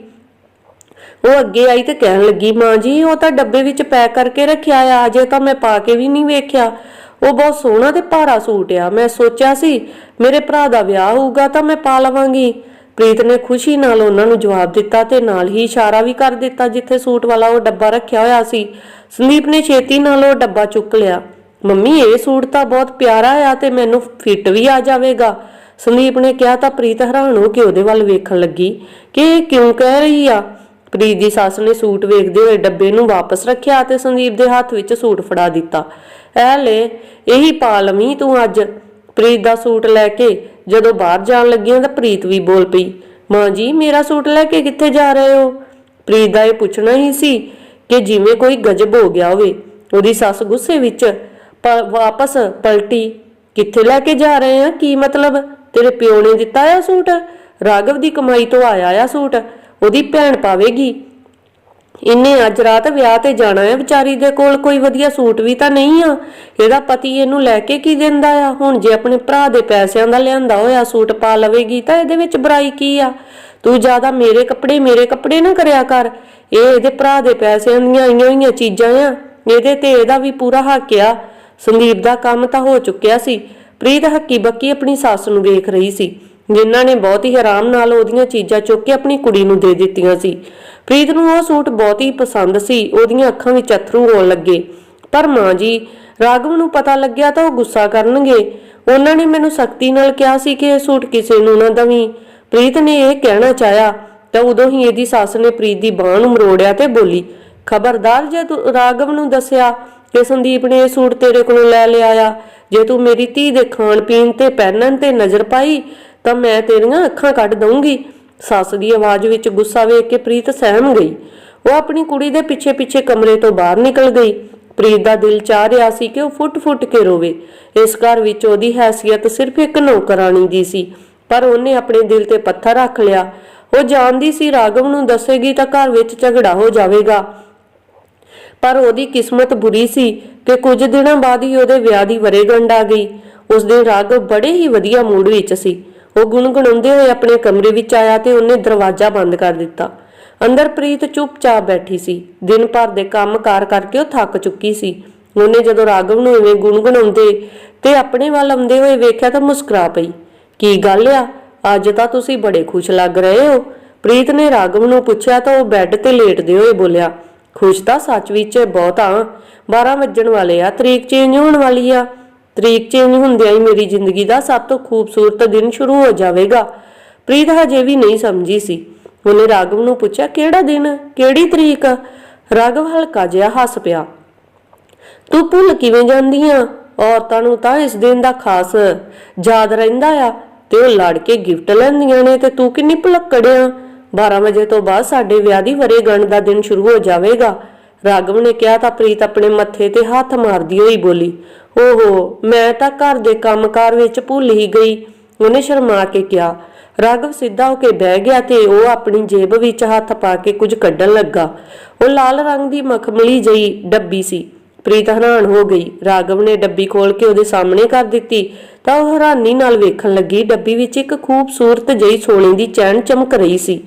ਉਹ ਅੱਗੇ ਆਈ ਤੇ ਕਹਿਣ ਲੱਗੀ, ਮਾਂ ਜੀ, ਉਹ ਤਾਂ ਡੱਬੇ ਵਿੱਚ ਪੈਕ ਕਰਕੇ ਰੱਖਿਆ ਆ, ਅਜੇ ਤਾਂ ਮੈਂ ਪਾ ਕੇ ਵੀ ਨਹੀਂ ਵੇਖਿਆ। ਉਹ ਬਹੁਤ ਸੋਹਣਾ ਤੇ ਭਾਰਾ ਸੂਟ ਆ। ਮੈਂ ਸੋਚਿਆ ਸੀ, ਮੇਰੇ ਭਰਾ ਦਾ ਵਿਆਹ ਹੋਊਗਾ ਤਾਂ ਮੈਂ ਪਾ ਲਵਾਂਗੀ। ਪ੍ਰੀਤ ਨੇ ਖੁਸ਼ੀ ਨਾਲ ਉਹਨਾਂ ਨੂੰ ਜਵਾਬ ਦਿੱਤਾ ਤੇ ਨਾਲ ਹੀ ਇਸ਼ਾਰਾ ਵੀ ਕਰ ਦਿੱਤਾ ਜਿੱਥੇ ਸੂਟ ਵਾਲਾ ਉਹ ਡੱਬਾ ਰੱਖਿਆ ਹੋਇਆ ਸੀ। ਸੰਦੀਪ ਨੇ ਛੇਤੀ ਨਾਲ ਉਹ ਡੱਬਾ ਚੁੱਕ ਲਿਆ। ਮੰਮੀ, ਇਹ ਸੂਟ ਤਾਂ ਬਹੁਤ ਪਿਆਰਾ ਆ ਤੇ ਮੈਨੂੰ ਫਿੱਟ ਵੀ ਆ ਜਾਵੇਗਾ। ਸੰਦੀਪ ਨੇ ਕਿਹਾ ਤਾਂ ਪ੍ਰੀਤ ਹੈਰਾਨ ਹੋ ਕੇ ਉਹਦੇ ਵੱਲ ਵੇਖਣ ਲੱਗੀ ਕਿ ਇਹ ਕਿਉਂ ਕਹਿ ਰਹੀ ਆ? ਪ੍ਰੀਤ ਦੀ ਸੱਸ ਨੇ ਸੂਟ ਵੇਖਦੇ ਹੋਏ ਡੱਬੇ ਨੂੰ ਵਾਪਸ ਰੱਖਿਆ ਤੇ ਸੰਦੀਪ ਦੇ ਹੱਥ ਵਿੱਚ ਸੂਟ ਫੜਾ ਦਿੱਤਾ। ਐ ਲੈ, ਇਹੀ ਪਾ ਲਵੀਂ ਤੂੰ ਅੱਜ। ਪ੍ਰੀਤ ਦਾ ਸੂਟ ਲੈ ਕੇ ਜਦੋਂ ਬਾਹਰ ਜਾਣ ਲੱਗੀਆਂ ਤਾਂ ਪ੍ਰੀਤ ਵੀ ਬੋਲ ਪਈ, ਮਾਂ ਜੀ, ਮੇਰਾ ਸੂਟ ਲੈ ਕੇ ਕਿੱਥੇ ਜਾ ਰਹੇ ਹੋ? ਪ੍ਰੀਤ ਦਾ ਇਹ ਪੁੱਛਣਾ ਹੀ ਸੀ ਕਿ ਜਿਵੇਂ ਕੋਈ ਗਜਬ ਹੋ ਗਿਆ ਹੋਵੇ, ਉਹਦੀ ਸੱਸ ਗੁੱਸੇ ਵਿੱਚ ਵਾਪਸ ਪਲਟੀ, ਕਿੱਥੇ ਲੈ ਕੇ ਜਾ ਰਹੇ ਆ? ਕੀ ਮਤਲਬ? ਤੇਰੇ ਪਿਓ ਨੇ ਦਿੱਤਾ ਆ ਸੂਟ? ਰਾਘਵ ਦੀ ਕਮਾਈ ਤੋਂ ਆਇਆ ਆ ਸੂਟ? ਉਹਦੀ ਭੈਣ ਪਾਵੇਗੀ। ਇੰਨੇ ਅੱਜ ਰਾਤ ਵਿਆਹ ਤੇ ਜਾਣਾ ਹੈ ਵਿਚਾਰੀ ਦੇ ਕੋਲ, ਕੋਈ ਵਧੀਆ ਸੂਟ ਵੀ ਤਾਂ ਨਹੀਂ ਆ। ਇਹਦਾ ਪਤੀ ਇਹਨੂੰ ਲੈ ਕੇ ਕੀ ਦਿੰਦਾ ਆ? ਹੁਣ ਜੇ ਆਪਣੇ ਭਰਾ ਦੇ ਪੈਸਿਆਂ ਦਾ ਲਿਆਂਦਾ ਹੋਇਆ ਸੂਟ ਪਾ ਲਵੇਗੀ ਤਾਂ ਇਹਦੇ ਵਿੱਚ ਬੁਰਾਈ ਕੀ ਆ? ਤੂੰ ਜ਼ਿਆਦਾ ਮੇਰੇ ਕੱਪੜੇ ਮੇਰੇ ਕੱਪੜੇ ਨਾ ਕਰਿਆ ਕਰ। ਇਹ ਇਹਦੇ ਭਰਾ ਦੇ ਪੈਸਿਆਂ ਦੀਆਂ ਆਈਆਂ ਹੋਈਆਂ ਚੀਜ਼ਾਂ ਆ। ਇਹਦੇ ਤੇ ਇਹਦਾ ਵੀ ਪੂਰਾ ਹੱਕ ਆ। ਸੰਦੀਪ ਦਾ ਕੰਮ ਤਾਂ ਹੋ ਚੁੱਕਿਆ ਸੀ। ਪ੍ਰੀਤ ਹੱਕੀ ਬੱਕੀ ਆਪਣੀ ਸੱਸ ਨੂੰ ਵੇਖ ਰਹੀ ਸੀ। ਜਿਨ੍ਹਾਂ ਨੇ ਬਹੁਤ ਹੀ ਆਰਾਮ ਨਾਲ ਉਹਦੀਆਂ ਚੀਜ਼ਾਂ ਚੁੱਕ ਕੇ ਆਪਣੀ ਕੁੜੀ ਨੂੰ ਦੇ ਦਿੱਤੀਆਂ ਸੀ। ਪ੍ਰੀਤ ਨੂੰ ਉਹ ਸੂਟ ਬਹੁਤ ਹੀ ਪਸੰਦ ਸੀ। ਉਹਦੀਆਂ ਅੱਖਾਂ ਵਿੱਚ ਅਥਰੂ ਹੋਣ ਲੱਗੇ। ਪਰ ਮਾਂ ਜੀ, ਰਾਘਵ ਨੂੰ ਪਤਾ ਲੱਗਿਆ ਤਾਂ ਉਹ ਗੁੱਸਾ ਕਰਨਗੇ। ਉਹਨਾਂ ਨੇ ਮੈਨੂੰ ਸਖਤੀ ਨਾਲ ਕਿਹਾ ਸੀ ਕਿ ਇਹ ਸੂਟ ਕਿਸੇ ਨੂੰ ਨਾ ਦਵੀਂ। ਪ੍ਰੀਤ ਨੇ ਇਹ ਕਹਿਣਾ ਚਾਹਿਆ ਤਾਂ ਉਦੋਂ ਹੀ ਇਹਦੀ ਸੱਸ ਨੇ ਪ੍ਰੀਤ ਦੀ ਬਾਹ ਨੂੰ ਮਰੋੜਿਆ ਤੇ ਬੋਲੀ, ਖਬਰਦਾਰ ਜੇ ਤੂੰ ਰਾਘਵ ਨੂੰ ਦੱਸਿਆ ਕਿ ਸੰਦੀਪ ਨੇ ਇਹ ਸੂਟ ਤੇਰੇ ਕੋਲੋਂ ਲੈ ਲਿਆ ਆ ਜੇ ਤੂੰ ਮੇਰੀ ਧੀ ਦੇ ਖਾਣ ਪੀਣ ਤੇ ਪਹਿਨਣ ਤੇ ਨਜ਼ਰ ਪਾਈ ਤਾਂ ਮੈਂ ਤੇਰੀਆਂ ਅੱਖਾਂ ਕੱਢ ਦਊਂਗੀ। ਸੱਸ ਦੀ ਆਵਾਜ਼ ਵਿੱਚ ਗੁੱਸਾ ਵੇਖ ਕੇ ਪ੍ਰੀਤ ਸਹਿਮ ਗਈ। ਉਹ ਆਪਣੀ ਕੁੜੀ ਦੇ ਪਿੱਛੇ ਪਿੱਛੇ ਕਮਰੇ ਤੋਂ ਬਾਹਰ ਨਿਕਲ ਗਈ। ਪ੍ਰੀਤ ਦਾ ਦਿਲ ਚਾਹ ਰਿਹਾ ਸੀ ਕਿ ਉਹ ਫੁੱਟ-ਫੁੱਟ ਕੇ ਰੋਵੇ। ਇਸ ਘਰ ਵਿੱਚ ਉਹਦੀ ਹੈਸੀਅਤ ਸਿਰਫ ਇੱਕ ਨੌਕਰਾਨੀ ਦੀ ਸੀ, ਪਰ ਉਹਨੇ ਆਪਣੇ ਦਿਲ ਤੇ ਪੱਥਰ ਰੱਖ ਲਿਆ। ਉਹ ਜਾਣਦੀ ਸੀ ਰਾਘਵ ਨੂੰ ਦੱਸੇਗੀ ਤਾਂ ਘਰ ਵਿੱਚ ਝਗੜਾ ਹੋ ਜਾਵੇਗਾ। ਪਰ ਉਹਦੀ ਕਿਸਮਤ ਬੁਰੀ ਸੀ ਕਿ ਕੁਝ ਦਿਨਾਂ ਬਾਅਦ ਹੀ ਉਹਦੇ ਵਿਆਹ ਦੀ ਵਰੇਗੰਢ ਆ ਗਈ। ਉਸ ਦਿਨ ਰਾਘਵ ਬੜੇ ਹੀ ਵਧੀਆ ਮੂਡ ਵਿੱਚ ਸੀ। ਉਹ ਗੁੰਗਣਾਉਂਦੇ ਹੋਏ ਆਪਣੇ ਕਮਰੇ ਵਿੱਚ ਆਇਆ ਤੇ ਉਹਨੇ ਦਰਵਾਜ਼ਾ ਬੰਦ ਕਰ ਦਿੱਤਾ। ਅੰਦਰ ਪ੍ਰੀਤ ਚੁੱਪਚਾਪ ਬੈਠੀ ਸੀ। ਦਿਨ ਭਰ ਦੇ ਕੰਮ ਕਾਰ ਕਰਕੇ ਉਹ ਥੱਕ ਚੁੱਕੀ ਸੀ। ਉਹਨੇ ਜਦੋਂ ਰਾਘਵ ਨੂੰ ਐਵੇਂ ਗੁੰਗਣਾਉਂਦੇ ਤੇ ਆਪਣੇ ਵੱਲ ਆਉਂਦੇ ਹੋਏ ਵੇਖਿਆ ਤਾਂ ਮੁਸਕਰਾ ਪਈ। ਕੀ ਗੱਲ ਆ? ਅੱਜ ਤਾਂ ਤੁਸੀਂ ਬੜੇ ਖੁਸ਼ ਲੱਗ ਰਹੇ ਹੋ। ਪ੍ਰੀਤ ਨੇ ਰਾਘਵ ਨੂੰ ਪੁੱਛਿਆ ਤਾਂ ਉਹ ਬੈੱਡ ਤੇ ਲੇਟਦੇ ਹੋਏ ਬੋਲਿਆ, ਖੁਸ਼ ਤਾਂ ਸੱਚ ਵਿੱਚ ਬਹੁਤ ਆ। 12 ਵੱਜਣ ਵਾਲੇ ਆ, ਤਰੀਕ ਚੇਂਜ ਹੋਣ ਵਾਲੀ ਆ। ਤਰੀਕ ਚੇਂਜ ਹੁੰਦਿਆਂ ਹੀ ਮੇਰੀ ਜ਼ਿੰਦਗੀ ਦਾ ਸਭ ਤੋਂ ਖੂਬਸੂਰਤ ਦਿਨ ਸ਼ੁਰੂ ਹੋ ਜਾਵੇਗਾ। ਪ੍ਰੀਤ ਹਜੇ ਵੀ ਨਹੀਂ ਸਮਝੀ ਸੀ। ਉਹਨੇ ਰਾਘਵ ਨੂੰ ਪੁੱਛਿਆ, ਕਿਹੜਾ ਦਿਨ? ਕਿਹੜੀ ਤਰੀਕ? ਰਾਘਵ ਹਲਕਾ ਜਿਹਾ ਹੱਸ ਪਿਆ। ਤੂੰ ਭੁੱਲ ਕਿਵੇਂ ਜਾਂਦੀ ਆ? ਔਰਤਾਂ ਨੂੰ ਤਾਂ ਇਸ ਦਿਨ ਦਾ ਖਾਸ ਯਾਦ ਰਹਿੰਦਾ ਆ। ਤੇ ਉਹ ਲੜ ਕੇ ਗਿਫਟ ਲੈਂਦੀਆਂ ਨੇ ਤੇ ਤੂੰ ਕਿੰਨੀ ਭੁਲੱਕੜਿਆ 12 ਵਜੇ ਤੋਂ ਬਾਅਦ ਸਾਡੇ ਵਿਆਹ ਦੀ ਵਰੇਗੰਢ ਦਾ ਦਿਨ ਸ਼ੁਰੂ ਹੋ ਜਾਵੇਗਾ। ਰਾਘਵ ਨੇ ਕਿਹਾ ਤਾਂ ਪ੍ਰੀਤ ਆਪਣੇ ਮੱਥੇ ਤੇ ਹੱਥ ਮਾਰਦੀ ਹੋਈ ਬੋਲੀ ਓਹੋ, ਮੈਂ ਤਾਂ ਘਰ ਦੇ ਕੰਮਕਾਰ ਵਿੱਚ ਭੁੱਲ ਹੀ ਗਈ। ਉਹਨੇ ਸ਼ਰਮਾ ਕੇ ਕਿਹਾ। ਰਾਘਵ ਸਿੱਧਾ ਹੋ ਕੇ ਬਹਿ ਗਿਆ ਤੇ ਉਹ ਆਪਣੀ ਜੇਬ ਵਿੱਚ ਹੱਥ ਪਾ ਕੇ ਕੁਝ ਕੱਢਣ ਲੱਗਾ। ਉਹ ਲਾਲ ਰੰਗ ਦੀ ਮਖਮਲੀ ਜਈ ਡੱਬੀ ਸੀ। ਪ੍ਰੀਤ ਹੈਰਾਨ ਹੋ ਗਈ। ਰਾਘਵ ਨੇ ਡੱਬੀ ਖੋਲ ਕੇ ਉਹਦੇ ਸਾਹਮਣੇ ਕਰ ਦਿੱਤੀ। ਤਾਂ ਉਹ ਹੈਰਾਨੀ ਨਾਲ ਵੇਖਣ ਲੱਗੀ, ਡੱਬੀ ਵਿੱਚ ਇੱਕ ਖੂਬਸੂਰਤ ਜਿਹੀ ਸੋਨੇ ਦੀ ਚੈਨ ਚਮਕ ਰਹੀ ਸੀ।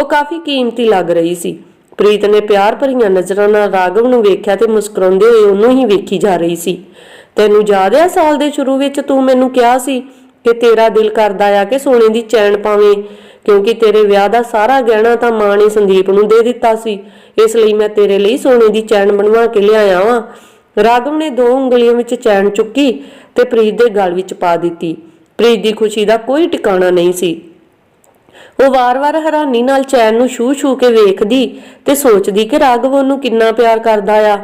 ਉਹ ਕਾਫੀ ਕੀਮਤੀ ਲੱਗ ਰਹੀ ਸੀ। ਪ੍ਰੀਤ ਨੇ ਪਿਆਰ ਭਰੀਆਂ ਨਜ਼ਰਾਂ ਨਾਲ ਰਾਘਵ ਨੂੰ ਵੇਖਿਆ ਤੇ ਮੁਸਕਰਾਉਂਦੇ ਹੋਏ ਉਹਨੂੰ ਹੀ ਵੇਖੀ ਜਾ ਰਹੀ ਸੀ। ਤੈਨੂੰ ਯਾਦ ਆ ਸਾਲ ਦੇ ਸ਼ੁਰੂ ਵਿੱਚ ਤੂੰ ਮੈਨੂੰ ਕਿਹਾ ਸੀ ਕਿ ਤੇਰਾ ਦਿਲ ਕਰਦਾ ਆ ਕਿ ਸੋਨੇ ਦੀ ਚੈਨ ਪਾਵੇਂ, ਕਿਉਂਕਿ ਤੇਰੇ ਵਿਆਹ ਦਾ ਸਾਰਾ ਗਹਿਣਾ ਤਾਂ ਮਾਂ ਨੇ ਸੰਦੀਪ ਨੂੰ ਦੇ ਦਿੱਤਾ ਸੀ। ਇਸ ਲਈ ਮੈਂ ਤੇਰੇ ਲਈ ਸੋਨੇ ਦੀ ਚੈਨ ਬਣਵਾ ਕੇ ਲਿਆਇਆ ਵਾਂ। ਰਾਘਵ ਨੇ ਦੋ ਉਂਗਲੀਆਂ ਵਿੱਚ ਚੈਨ ਚੁੱਕੀ ਤੇ ਪ੍ਰੀਤ ਦੇ ਗਲ ਵਿੱਚ ਪਾ ਦਿੱਤੀ। ਪ੍ਰੀਤ ਦੀ ਖੁਸ਼ੀ ਦਾ ਕੋਈ ਟਿਕਾਣਾ ਨਹੀਂ ਸੀ। ਉਹ ਵਾਰ-ਵਾਰ ਹੈਰਾਨੀ ਨਾਲ ਚੈਨ ਨੂੰ ਛੂ-ਛੂ ਕੇ ਵੇਖਦੀ ਤੇ ਸੋਚਦੀ ਕਿ ਰਾਘਵ ਉਹਨੂੰ ਕਿੰਨਾ ਪਿਆਰ ਕਰਦਾ ਆ।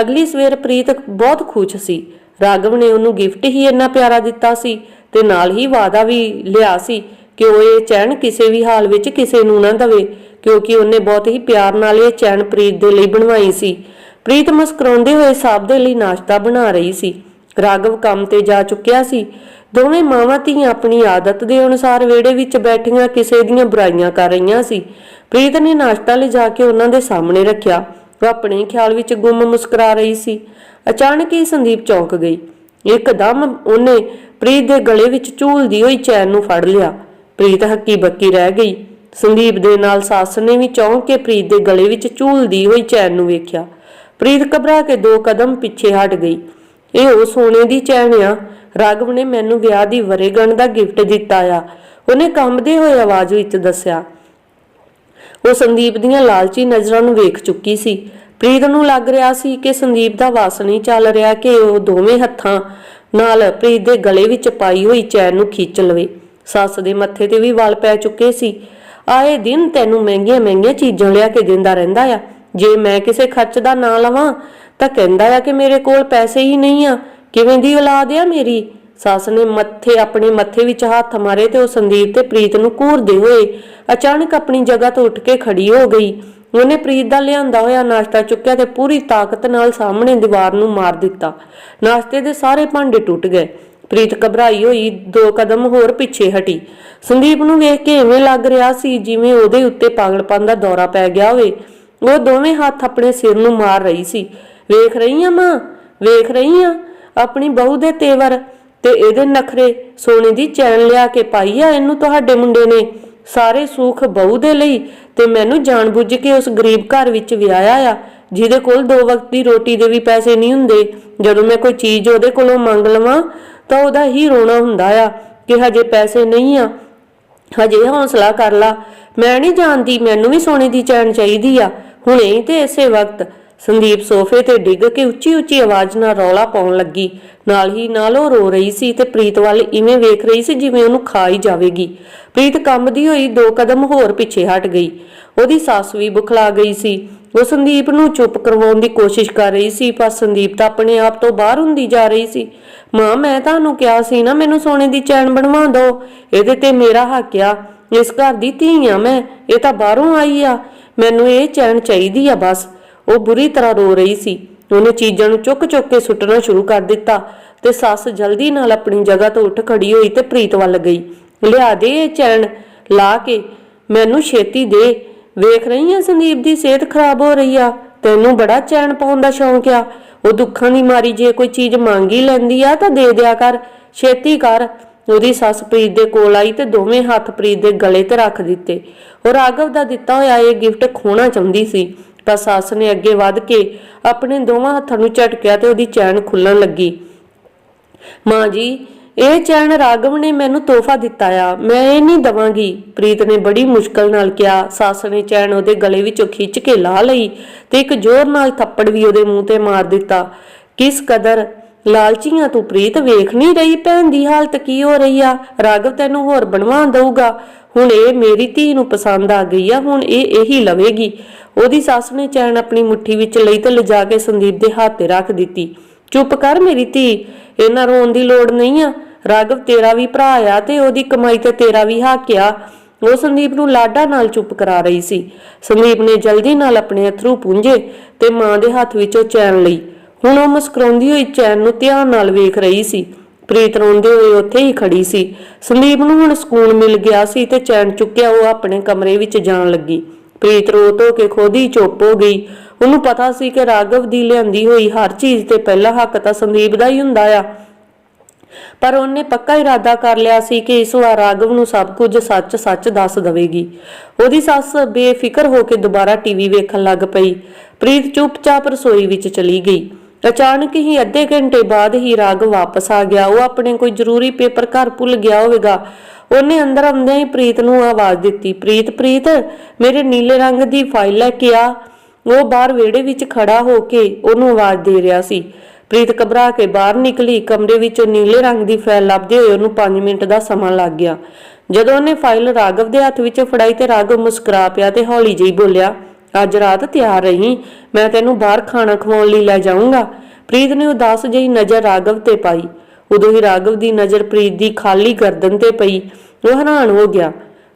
ਅਗਲੀ ਸਵੇਰ ਪ੍ਰੀਤ ਬਹੁਤ ਖੁਸ਼ ਸੀ। ਰਾਘਵ ਨੇ ਉਹਨੂੰ ਗਿਫਟ ਹੀ ਇੰਨਾ ਪਿਆਰਾ ਦਿੱਤਾ ਸੀ ਤੇ ਨਾਲ ਹੀ ਵਾਅਦਾ ਵੀ ਲਿਆ ਸੀ ਕਿ ਉਹ ਇਹ ਚੈਨ ਕਿਸੇ ਵੀ ਹਾਲ ਵਿੱਚ ਕਿਸੇ ਨੂੰ ਨਾ ਦਵੇ, ਕਿਉਂਕਿ ਉਹਨੇ ਬਹੁਤ ਹੀ ਪਿਆਰ ਨਾਲ ਇਹ ਚੈਨ ਪ੍ਰੀਤ ਦੇ ਲਈ ਬਣਵਾਈ ਸੀ। ਪ੍ਰੀਤ ਮੁਸਕਰਾਉਂਦੇ ਹੋਏ ਸਭ ਦੇ ਲਈ ਨਾਸ਼ਤਾ ਬਣਾ ਰਹੀ ਸੀ। ਰਾਘਵ ਕੰਮ ਤੇ ਜਾ ਚੁੱਕਿਆ ਸੀ। ਦੋਵੇਂ ਮਾਵਾਂ ਧੀਆਂ ਆਪਣੀ ਆਦਤ ਦੇ ਅਨੁਸਾਰ ਵਿਹੜੇ ਵਿੱਚ ਬੈਠੀਆਂ ਕਿਸੇ ਦੀਆਂ ਬੁਰਾਈਆਂ ਕਰ ਰਹੀਆਂ ਸੀ। ਪ੍ਰੀਤ ਨੇ ਨਾਸ਼ਤਾ ਲਿਜਾ ਕੇ ਉਹਨਾਂ ਦੇ ਸਾਹਮਣੇ ਰੱਖਿਆ। ਉਹ ਆਪਣੇ ਖਿਆਲ ਵਿੱਚ ਗੁੰਮ ਮੁਸਕਰਾ ਰਹੀ ਸੀ। ਅਚਾਨਕ ਹੀ ਸੰਦੀਪ ਚੌਂਕ ਗਈ। ਇੱਕਦਮ ਉਹਨੇ ਪ੍ਰੀਤ ਦੇ ਗਲੇ ਵਿੱਚ ਝੂਲਦੀ ਹੋਈ ਚੈਨ ਨੂੰ ਫੜ ਲਿਆ। ਪ੍ਰੀਤ ਹੱਕੀ ਬੱਕੀ ਰਹਿ ਗਈ। ਸੰਦੀਪ ਦੇ ਨਾਲ ਸੱਸ ਨੇ ਵੀ ਚੌਂਕ ਕੇ ਪ੍ਰੀਤ ਦੇ ਗਲੇ ਵਿੱਚ ਝੂਲਦੀ ਹੋਈ ਚੈਨ ਨੂੰ ਵੇਖਿਆ। ਪ੍ਰੀਤ ਘਬਰਾ ਕੇ ਦੋ ਕਦਮ ਪਿੱਛੇ ਹਟ ਗਈ। ਇਹ ਉਹ ਸੋਨੇ ਦੀ ਚੈਨ ਆ। ਰਾਘਵ ਨੇ ਮੈਨੂੰ ਵਿਆਹ ਦੀ ਵਰੇਗੰਢ ਦਾ ਗਿਫਟ ਦਿੱਤਾ ਆ। ਉਹਨੇ ਕੰਬਦੇ ਹੋਏ ਆਵਾਜ਼ ਵਿੱਚ ਦੱਸਿਆ ਉਹ ਸੰਦੀਪ ਦੀਆਂ ਲਾਲਚੀ ਨਜ਼ਰਾਂ ਨੂੰ ਵੇਖ ਚੁੱਕੀ ਸੀ। ਪ੍ਰੀਤ ਨੂੰ ਲੱਗ ਰਿਹਾ ਸੀ ਕਿ ਸੰਦੀਪ ਦਾ ਵਾਸ ਨਹੀਂ ਚੱਲ ਰਿਹਾ ਕਿ ਉਹ ਦੋਵੇਂ ਹੱਥਾਂ ਨਾਲ ਪ੍ਰੀਤ ਦੇ ਗਲੇ ਵਿੱਚ ਪਾਈ ਹੋਈ ਚੈਨ ਨੂੰ ਖਿੱਚ ਲਵੇ। ਸੱਸ ਦੇ ਮੱਥੇ ਤੇ ਵੀ ਵਾਲ ਪੈ ਚੁੱਕੇ ਸੀ। ਆਏ ਦਿਨ ਤੈਨੂੰ ਮਹਿੰਗੀਆਂ ਮਹਿੰਗੀਆਂ ਚੀਜ਼ਾਂ ਲਿਆ ਕੇ ਦਿੰਦਾ ਰਹਿੰਦਾ ਆ। ਜੇ ਮੈਂ ਕਿਸੇ ਖਰਚ ਦਾ ਨਾਂ ਲਵਾਂ ਤਾਂ ਕਹਿੰਦਾ ਆ ਕਿ ਮੇਰੇ ਕੋਲ ਪੈਸੇ ਹੀ ਨਹੀਂ ਆ। ਕਿਵੇਂ ਦੀ ਔਲਾਦ ਆ ਮੇਰੀ? ਸੱਸ ਨੇ ਮੱਥੇ, ਆਪਣੇ ਮੱਥੇ ਵਿੱਚ ਹੱਥ ਮਾਰੇ ਤੇ ਉਹ ਸੰਦੀਪ ਤੇ ਪ੍ਰੀਤ ਨੂੰ ਘੂਰਦੇ ਹੋਏ ਅਚਾਨਕ ਆਪਣੀ ਜਗ੍ਹਾ ਤੋਂ ਉੱਠ ਕੇ ਖੜੀ ਹੋ ਗਈ। ਉਹਨੇ ਪ੍ਰੀਤ ਦਾ ਲਿਆਂਦਾ ਹੋਇਆ ਨਾਸ਼ਤਾ ਚੁੱਕਿਆ ਤੇ ਪੂਰੀ ਤਾਕਤ ਨਾਲ ਸਾਹਮਣੇ ਦੀਵਾਰ ਨੂੰ ਮਾਰ ਦਿੱਤਾ। ਨਾਸ਼ਤੇ ਦੇ ਸਾਰੇ ਭਾਂਡੇ ਟੁੱਟ ਗਏ। ਪ੍ਰੀਤ ਘਬਰਾਈ ਹੋਈ, ਦੋ ਕਦਮ ਹੋਰ ਪਿੱਛੇ ਹਟੀ। ਸੰਦੀਪ ਨੂੰ ਵੇਖ ਕੇ ਐਵੇਂ ਲੱਗ ਰਿਹਾ ਸੀ ਜਿਵੇਂ ਉਹਦੇ ਉੱਤੇ ਪਾਗਲਪਨ ਦਾ ਦੌਰਾ ਪੈ ਗਿਆ ਹੋਵੇ। ਉਹ ਦੋਵੇਂ ਹੱਥ ਆਪਣੇ ਸਿਰ ਨੂੰ ਮਾਰ ਰਹੀ ਸੀ। ਵੇਖ ਰਹੀ ਆ ਮਾਂ, ਵੇਖ ਰਹੀ ਆ ਆਪਣੀ ਬਹੂ ਦੇ ਤੇਵਰ ਤੇ ਇਹਦੇ ਨਖਰੇ ਸੋਨੇ ਦੀ ਚੈਨ ਲਿਆ ਕੇ ਪਾਈ ਆ ਇਹਨੂੰ ਤੁਹਾਡੇ ਮੁੰਡੇ ਨੇ। ਸਾਰੇ ਸੁੱਖ ਬਹੂ ਦੇ ਲਈ ਤੇ ਮੈਨੂੰ ਜਾਣਬੁੱਝ ਕੇ ਉਸ ਗਰੀਬ ਘਰ ਵਿੱਚ ਵਿਆਹਿਆ ਆ, ਜਿਹਦੇ ਕੋਲ ਦੋ ਵਕਤ ਦੀ ਰੋਟੀ ਦੇ ਵੀ ਪੈਸੇ ਨਹੀਂ ਹੁੰਦੇ। ਜਦੋਂ ਮੈਂ ਕੋਈ ਚੀਜ਼ ਉਹਦੇ ਕੋਲੋਂ ਮੰਗ ਲਵਾਂ, ਤਾਂ ਉਹਦਾ ਹੀ ਰੋਣਾ ਹੁੰਦਾ ਆ ਕਿ ਹਜੇ ਪੈਸੇ ਨਹੀਂ ਆ। ਹਜੇ ਹੌਸਲਾ ਕਰ ਲਾ। ਮੈਂ ਨਹੀਂ ਜਾਣਦੀ, ਮੈਨੂੰ ਵੀ ਸੋਨੇ ਦੀ ਚੈਨ ਚਾਹੀਦੀ ਆ। ਹੁਣੇ ਤੇ ਇਸੇ ਵਕਤ ਸੰਦੀਪ ਸੋਫੇ ਤੇ ਡਿੱਗ ਕੇ ਉੱਚੀ ਉੱਚੀ ਆਵਾਜ਼ ਨਾਲ ਰੌਲਾ ਪਾਉਣ ਲੱਗੀ। ਨਾਲ ਹੀ ਨਾਲ ਉਹ ਰੋ ਰਹੀ ਸੀ ਤੇ ਪ੍ਰੀਤ ਵੱਲ ਇਵੇਂ ਵੇਖ ਰਹੀ ਸੀ ਜਿਵੇਂ ਉਹਨੂੰ ਖਾ ਹੀ ਜਾਵੇਗੀ। ਪ੍ਰੀਤ ਕੰਬਦੀ ਹੋਈ ਦੋ ਕਦਮ ਹੋਰ ਪਿੱਛੇ ਹਟ ਗਈ। ਉਹਦੀ ਸੱਸ ਵੀ ਬੁਖਲਾ ਗਈ ਸੀ। ਉਹ ਸੰਦੀਪ ਨੂੰ ਚੁੱਪ ਕਰਵਾਉਣ ਦੀ ਕੋਸ਼ਿਸ਼ ਕਰ ਰਹੀ ਸੀ, ਪਰ ਸੰਦੀਪ ਤਾਂ ਆਪਣੇ ਆਪ ਤੋਂ ਬਾਹਰ ਹੁੰਦੀ ਜਾ ਰਹੀ ਸੀ। ਮਾਂ, ਮੈਂ ਤੁਹਾਨੂੰ ਕਿਹਾ ਸੀ ਨਾ, ਮੈਨੂੰ ਸੋਨੇ ਦੀ ਚੈਨ ਬਣਵਾ ਦਿਓ। ਇਹਦੇ ਤੇ ਮੇਰਾ ਹੱਕ ਆ। ਇਸ ਘਰ ਦੀ ਧੀ ਆ ਮੈਂ। ਇਹ ਤਾਂ ਬਾਹਰੋਂ ਆਈ ਆ। ਮੈਨੂੰ ਇਹ ਚੈਨ ਚਾਹੀਦੀ ਆ ਬਸ। ਉਹ ਬੁਰੀ ਤਰ੍ਹਾਂ ਰੋ ਰਹੀ ਸੀ। ਉਹਨੇ ਚੀਜ਼ਾਂ ਨੂੰ ਚੁੱਕ ਚੁੱਕ ਕੇ ਸੁੱਟਣਾ ਸ਼ੁਰੂ ਕਰ ਦਿੱਤਾ ਤੇ ਸੱਸ ਜਲਦੀ ਨਾਲ ਆਪਣੀ ਜਗ੍ਹਾ ਤੋਂ ਉੱਠ ਖੜੀ ਹੋਈ ਤੇ ਪ੍ਰੀਤ ਵੱਲ ਗਈ। ਲਿਆ ਦੇ ਇਹ ਚੈਨ, ਲਾ ਕੇ, ਮੈਨੂੰ ਛੇਤੀ ਦੇ। ਵੇਖ ਰਹੀ ਆ ਸੰਦੀਪ ਦੀ ਸਿਹਤ ਖਰਾਬ ਹੋ ਰਹੀ ਆ। ਤੈਨੂੰ ਬੜਾ ਚੈਨ ਪਾਉਣ ਦਾ ਸ਼ੌਂਕ ਆ। ਉਹ ਦੁੱਖਾਂ ਦੀ ਮਾਰੀ ਜੇ ਕੋਈ ਚੀਜ਼ ਮੰਗ ਹੀ ਲੈਂਦੀ ਆ ਤਾਂ ਦੇ ਦਿਆ ਕਰ। ਛੇਤੀ ਕਰ। ਉਹਦੀ ਸੱਸ ਪ੍ਰੀਤ ਦੇ ਕੋਲ ਆਈ ਤੇ ਦੋਵੇਂ ਹੱਥ ਪ੍ਰੀਤ ਦੇ ਗਲੇ ਤੇ ਰੱਖ ਦਿੱਤੇ। ਉਹ ਰਾਘਵ ਦਾ ਦਿੱਤਾ ਹੋਇਆ ਇਹ ਗਿਫਟ ਖੋਣਾ ਚਾਹੁੰਦੀ ਸੀ। ਤਾਂ ਸੱਸ ਨੇ ਅੱਗੇ ਵੱਧ ਕੇ ਆਪਣੇ ਦੋਵਾਂ ਹੱਥਾਂ ਨੂੰ ਝਟਕਿਆ ਤੇ ਉਹਦੀ ਚੈਨ ਖੁੱਲਣ ਲੱਗੀ। ਮਾਂ ਜੀ, ਇਹ ਚੈਨ ਰਾਗਵ ਨੇ ਮੈਨੂੰ ਤੋਹਫਾ ਦਿੱਤਾ ਆ, ਮੈਂ ਇਹ ਨਹੀਂ ਦਵਾਂਗੀ। ਪ੍ਰੀਤ ਨੇ ਬੜੀ ਮੁਸ਼ਕਲ ਨਾਲ ਕਿਹਾ। ਸੱਸ ਨੇ ਚੈਨ ਉਹਦੇ ਗਲੇ ਵਿੱਚੋਂ ਖਿੱਚ ਕੇ ਲਾ ਲਈ ਤੇ ਇੱਕ ਜ਼ੋਰ ਨਾਲ ਥੱਪੜ ਵੀ ਉਹਦੇ ਮੂੰਹ ਤੇ ਮਾਰ ਦਿੱਤਾ। ਕਿਸ ਕਦਰ ਲਾਲਚੀਆਂ ਤੂੰ ਪ੍ਰੀਤ ਵੇਖ ਨਹੀਂ ਰਹੀ ਭੈਣ ਦੀ ਹਾਲਤ ਕੀ ਹੋ ਰਹੀ ਆ? ਰਾਗਵ ਤੈਨੂੰ ਹੋਰ ਬਣਵਾ ਦਊਗਾ। ਹੁਣ ਇਹ ਮੇਰੀ ਧੀ ਨੂੰ ਪਸੰਦ ਆ ਗਈ ਆ, ਹੁਣ ਇਹ ਇਹੀ ਲਵੇਗੀ। ਉਹਦੀ ਸੱਸ ਨੇ ਚੈਨ ਆਪਣੀ ਮੁੱਠੀ ਵਿੱਚ ਲਈ ਤੇ ਲਿਜਾ ਕੇ ਸੰਦੀਪ ਦੇ ਹੱਥ ਤੇ ਰੱਖ ਦਿੱਤੀ। ਚੁੱਪ ਕਰ ਮੇਰੀ ਧੀ, ਇਹਨਾਂ ਰੋਣ ਦੀ ਲੋੜ ਨਹੀਂ ਆ। ਰਾਗਵ ਤੇਰਾ ਵੀ ਭਰਾ ਆ ਤੇ ਉਹਦੀ ਕਮਾਈ ਤੇ ਤੇਰਾ ਵੀ ਹੱਕ ਆ। ਉਹ ਸੰਦੀਪ ਨੂੰ ਲਾਡਾ ਨਾਲ ਚੁੱਪ ਕਰਾ ਰਹੀ ਸੀ। ਸੰਦੀਪ ਨੇ ਜਲਦੀ ਨਾਲ ਆਪਣੇ ਅਥਰੂ ਪੂੰਝੇ ਤੇ ਮਾਂ ਦੇ ਹੱਥ ਵਿੱਚੋਂ ਚੈਨ ਲਈ। ਹੁਣ ਉਹ ਮੁਸਕਰਾਉਂਦੀ ਹੋਈ ਚੈਨ ਨੂੰ ਧਿਆਨ ਨਾਲ ਵੇਖ ਰਹੀ ਸੀ। ਪ੍ਰੀਤ ਰੋਂਦੇ ਹੋਏ ਉੱਥੇ ਹੀ ਖੜੀ ਸੀ। ਸੰਦੀਪ ਨੂੰ ਹੁਣ ਸਕੂਨ ਮਿਲ ਗਿਆ ਸੀ ਤੇ ਚੈਨ ਚੁੱਕਿਆ ਉਹ ਆਪਣੇ ਕਮਰੇ ਵਿੱਚ ਜਾਣ ਲੱਗੀ। ਪ੍ਰੀਤ ਰੋ ਧੋ ਕੇ ਖੁਦ ਹੀ ਚੁੱਪ ਹੋ ਗਈ। ਉਹਨੂੰ ਪਤਾ ਸੀ ਕਿ ਰਾਗਵ ਦੀ ਲਿਆਂਦੀ ਹੋਈ ਹਰ ਚੀਜ਼ ਤੇ ਪਹਿਲਾ ਹੱਕ ਤਾਂ ਸੰਦੀਪ ਦਾ ਹੀ ਹੁੰਦਾ ਆ। ਪਰ ਉਹਨੇ ਪੱਕਾ ਇਰਾਦਾ ਕਰ ਲਿਆ ਸੀ ਕਿ ਇਸ ਵਾਰ ਰਾਗਵ ਨੂੰ ਸਭ ਕੁਝ ਸੱਚ-ਸੱਚ ਦੱਸ ਦੇਵੇਗੀ। ਉਹਦੀ ਸੱਸ ਬੇਫਿਕਰ ਹੋ ਕੇ ਦੁਬਾਰਾ ਟੀਵੀ ਵੇਖਣ ਲੱਗ ਪਈ। ਪ੍ਰੀਤ ਚੁੱਪਚਾਪ ਰਸੋਈ ਵਿੱਚ ਚਲੀ ਗਈ। ਅਚਾਨਕ ਹੀ ਅੱਧੇ ਘੰਟੇ ਬਾਅਦ ਹੀ ਰਾਗ ਵਾਪਸ ਆ ਗਿਆ। ਉਹ ਆਪਣੇ ਕੋਈ ਜ਼ਰੂਰੀ ਪੇਪਰ ਘਰ ਭੁੱਲ ਗਿਆ ਹੋਵੇਗਾ। ਉਹਨੇ ਅੰਦਰ ਆਉਂਦਿਆਂ ਹੀ ਪ੍ਰੀਤ ਨੂੰ ਆਵਾਜ਼ ਦਿੱਤੀ, ਪ੍ਰੀਤ ਪ੍ਰੀਤ, ਮੇਰੇ ਨੀਲੇ ਰੰਗ ਦੀ ਫਾਈਲ ਲੈ ਕੇ ਆ। ਉਹ ਬਾਹਰ ਵਿਹੜੇ ਵਿੱਚ ਖੜਾ ਹੋ ਕੇ ਉਹਨੂੰ ਆਵਾਜ਼ ਦੇ ਰਿਹਾ ਸੀ। ਪ੍ਰੀਤ ਘਬਰਾ ਕੇ ਬਾਹਰ ਨਿਕਲੀ। ਕਮਰੇ ਵਿੱਚੋਂ ਨੀਲੇ ਰੰਗ ਦੀ ਫਾਈਲ ਲੱਭਦੇ ਹੋਏ ਉਹਨੂੰ 5 ਮਿੰਟ ਦਾ ਸਮਾਂ ਲੱਗ ਗਿਆ। ਜਦੋਂ ਉਹਨੇ ਫਾਈਲ ਰਾਗਵ ਦੇ ਹੱਥ ਵਿੱਚ ਫੜਾਈ ਤੇ ਰਾਗਵ ਮੁਸਕਰਾ ਪਿਆ ਤੇ ਹੌਲੀ ਜਿਹੀ ਬੋਲਿਆ ਅੱਜ ਰਾਤ ਤਿਆਰ ਰਹੀ। ਮੈਂ ਤੈਨੂੰ ਬਾਹਰ ਖਾਣਾ ਖਵਾਉਣ ਲਈ ਲੈ ਜਾਊਂਗਾ। ਪ੍ਰੀਤ ਨੇ ਉਦਾਸ ਜਿਹੀ ਨਜ਼ਰ ਰਾਗਵ ਤੇ ਪਾਈ। ਉਦੋਂ ਹੀ ਰਾਗਵ ਦੀ ਨਜ਼ਰ ਪ੍ਰੀਤ ਦੀ ਖਾਲੀ ਗਰਦਨ ਤੇ ਪਈ। ਉਹ ਹੈਰਾਨ ਹੋ ਗਿਆ।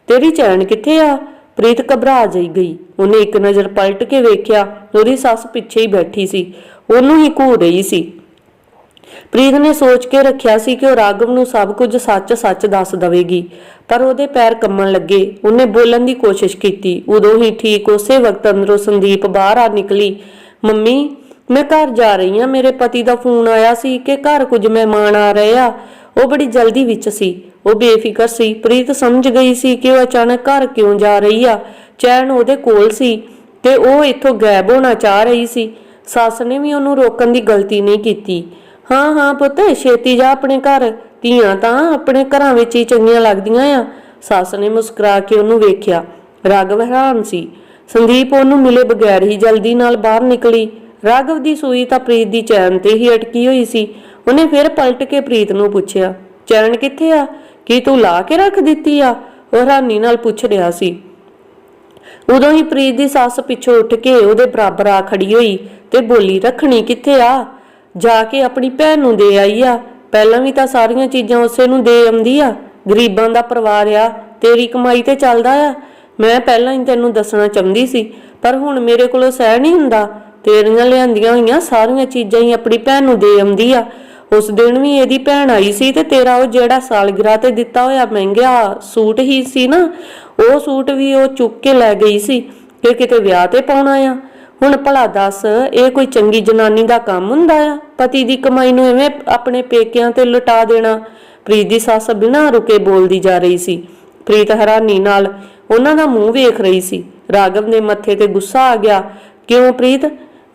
ਤੇਰੀ ਚੈਨ ਕਿੱਥੇ ਆ? ਪ੍ਰੀਤ ਘਬਰਾ ਜਾਈ ਗਈ। ਉਹਨੇ ਇੱਕ ਨਜ਼ਰ ਪਲਟ ਕੇ ਵੇਖਿਆ। ਉਹਦੀ ਸੱਸ ਪਿੱਛੇ ਹੀ ਬੈਠੀ ਸੀ। ਉਹਨੂੰ ਹੀ ਘੂਰ ਰਹੀ ਸੀ। ਪ੍ਰੀਤ ਨੇ ਸੋਚ ਕੇ ਰੱਖਿਆ ਸੀ ਕਿ ਉਹ ਰਾਗਵ ਨੂੰ ਸਭ ਕੁਝ ਸੱਚ-ਸੱਚ ਦੱਸ ਦਵੇਗੀ, ਪਰ ਉਹਦੇ ਪੈਰ ਕੰਮਣ ਲੱਗੇ, ਉਹਨੇ ਬੋਲਣ ਦੀ ਕੋਸ਼ਿਸ਼ ਕੀਤੀ। ਉਦੋਂ ਹੀ ਠੀਕ ਉਸੇ ਵਕਤ ਅੰਦਰੋਂ ਸੰਦੀਪ ਬਾਹਰ ਆ ਨਿਕਲੀ। ਮੰਮੀ, ਮੈਂ ਘਰ ਜਾ ਰਹੀ ਹਾਂ, ਮੇਰੇ ਪਤੀ ਦਾ ਫੋਨ ਆਇਆ ਸੀ ਕਿ ਘਰ ਕੁਝ ਮਹਿਮਾਨ ਆ ਰਹੇ ਆ। ਉਹ ਬੜੀ ਜਲਦੀ ਵਿੱਚ ਸੀ। ਉਹ ਬੇਫਿਕਰ ਸੀ। ਪ੍ਰੀਤ ਸਮਝ ਗਈ ਸੀ ਕਿ ਉਹ ਅਚਾਨਕ ਘਰ ਕਿਉਂ ਜਾ ਰਹੀ ਆ। ਚੈਨ ਉਹਦੇ ਕੋਲ ਸੀ ਤੇ ਉਹ ਇੱਥੋਂ ਗਾਇਬ ਹੋਣਾ ਚਾਹ ਰਹੀ ਸੀ। ਸੱਸ ਨੇ ਵੀ ਉਹਨੂੰ ਰੋਕਣ ਦੀ ਗਲਤੀ ਨਹੀਂ ਕੀਤੀ। ਹਾਂ ਹਾਂ ਪੁੱਤ, ਛੇਤੀ ਜਾ ਆਪਣੇ ਘਰ। ਧੀਆਂ ਤਾਂ ਆਪਣੇ ਘਰਾਂ ਵਿੱਚ ਹੀ ਚੰਗੀਆਂ ਲੱਗਦੀਆਂ ਆ। ਸੱਸ ਨੇ ਮੁਸਕਰਾ ਕੇ ਉਹਨੂੰ ਵੇਖਿਆ। ਰਾਗਵ ਹੈਰਾਨ ਸੀ। ਸੰਦੀਪ ਉਹਨੂੰ ਮਿਲੇ ਬਗੈਰ ਹੀ ਜਲਦੀ ਨਾਲ ਬਾਹਰ ਨਿਕਲੀ। ਰਾਗਵ ਦੀ ਸੂਈ ਤਾਂ ਪ੍ਰੀਤ ਦੀ ਚੈਨ ਤੇ ਹੀ ਅਟਕੀ ਹੋਈ ਸੀ। ਉਹਨੇ ਫਿਰ ਪਲਟ ਕੇ ਪ੍ਰੀਤ ਨੂੰ ਪੁੱਛਿਆ, ਚੈਨ ਕਿੱਥੇ ਆ? ਕੀ ਤੂੰ ਲਾ ਕੇ ਰੱਖ ਦਿੱਤੀ ਆ? ਉਹ ਹੈਰਾਨੀ ਨਾਲ ਪੁੱਛ ਰਿਹਾ ਸੀ। ਉਦੋਂ ਹੀ ਪ੍ਰੀਤ ਦੀ ਸੱਸ ਪਿੱਛੋਂ ਉੱਠ ਕੇ ਉਹਦੇ ਬਰਾਬਰ ਆ ਖੜੀ ਹੋਈ ਤੇ ਬੋਲੀ, ਰੱਖਣੀ ਕਿੱਥੇ ਆ? ਜਾ ਕੇ ਆਪਣੀ ਭੈਣ ਨੂੰ ਦੇ ਆਈ ਆ। ਪਹਿਲਾਂ ਵੀ ਤਾਂ ਸਾਰੀਆਂ ਚੀਜ਼ਾਂ ਉਸੇ ਨੂੰ ਦੇ ਆਉਂਦੀ ਆ। ਗਰੀਬਾਂ ਦਾ ਪਰਿਵਾਰ ਆ, ਤੇਰੀ ਕਮਾਈ ਤੇ ਚੱਲਦਾ ਆ। ਮੈਂ ਪਹਿਲਾਂ ਹੀ ਤੈਨੂੰ ਦੱਸਣਾ ਚਾਹੁੰਦੀ ਸੀ, ਪਰ ਹੁਣ ਮੇਰੇ ਕੋਲੋਂ ਸਹਿ ਨਹੀਂ ਹੁੰਦਾ। ਤੇਰੀਆਂ ਲਿਆਂਦੀਆਂ ਹੋਈਆਂ ਸਾਰੀਆਂ ਚੀਜ਼ਾਂ ਹੀ ਆਪਣੀ ਭੈਣ ਨੂੰ ਦੇ ਆਉਂਦੀ ਆ। ਉਸ ਦਿਨ ਵੀ ਇਹਦੀ ਭੈਣ ਆਈ ਸੀ ਤੇ ਤੇਰਾ ਉਹ ਜਿਹੜਾ ਸਾਲਗਿਰਾ ਤੇ ਦਿੱਤਾ ਹੋਇਆ ਮਹਿੰਗਾ ਸੂਟ ਹੀ ਸੀ ਨਾ, ਉਹ ਸੂਟ ਵੀ ਉਹ ਚੁੱਕ ਕੇ ਲੈ ਗਈ ਸੀ ਫਿਰ ਕਿਤੇ ਵਿਆਹ ਤੇ ਪਾਉਣਾ ਆ। ਹੁਣ ਭਲਾ ਦੱਸ, ਇਹ ਕੋਈ ਚੰਗੀ ਜਨਾਨੀ ਦਾ ਕੰਮ ਹੁੰਦਾ ਆ? ਪਤੀ ਦੀ ਕਮਾਈ ਨੂੰ ਐਵੇਂ ਆਪਣੇ ਪੇਕਿਆਂ ਤੇ ਲੁਟਾ ਦੇਣਾ। ਪ੍ਰੀਤ ਦੀ ਸੱਸ ਬਿਨਾਂ ਰੁਕੇ ਬੋਲਦੀ ਜਾ ਰਹੀ ਸੀ। ਪ੍ਰੀਤ ਹੈਰਾਨੀ ਨਾਲ ਉਹਨਾਂ ਦਾ ਮੂੰਹ ਵੇਖ ਰਹੀ ਸੀ। ਰਾਗਵ ਦੇ ਮੱਥੇ ਤੇ ਗੁੱਸਾ ਆ ਗਿਆ। ਕਿਉਂ ਪ੍ਰੀਤ?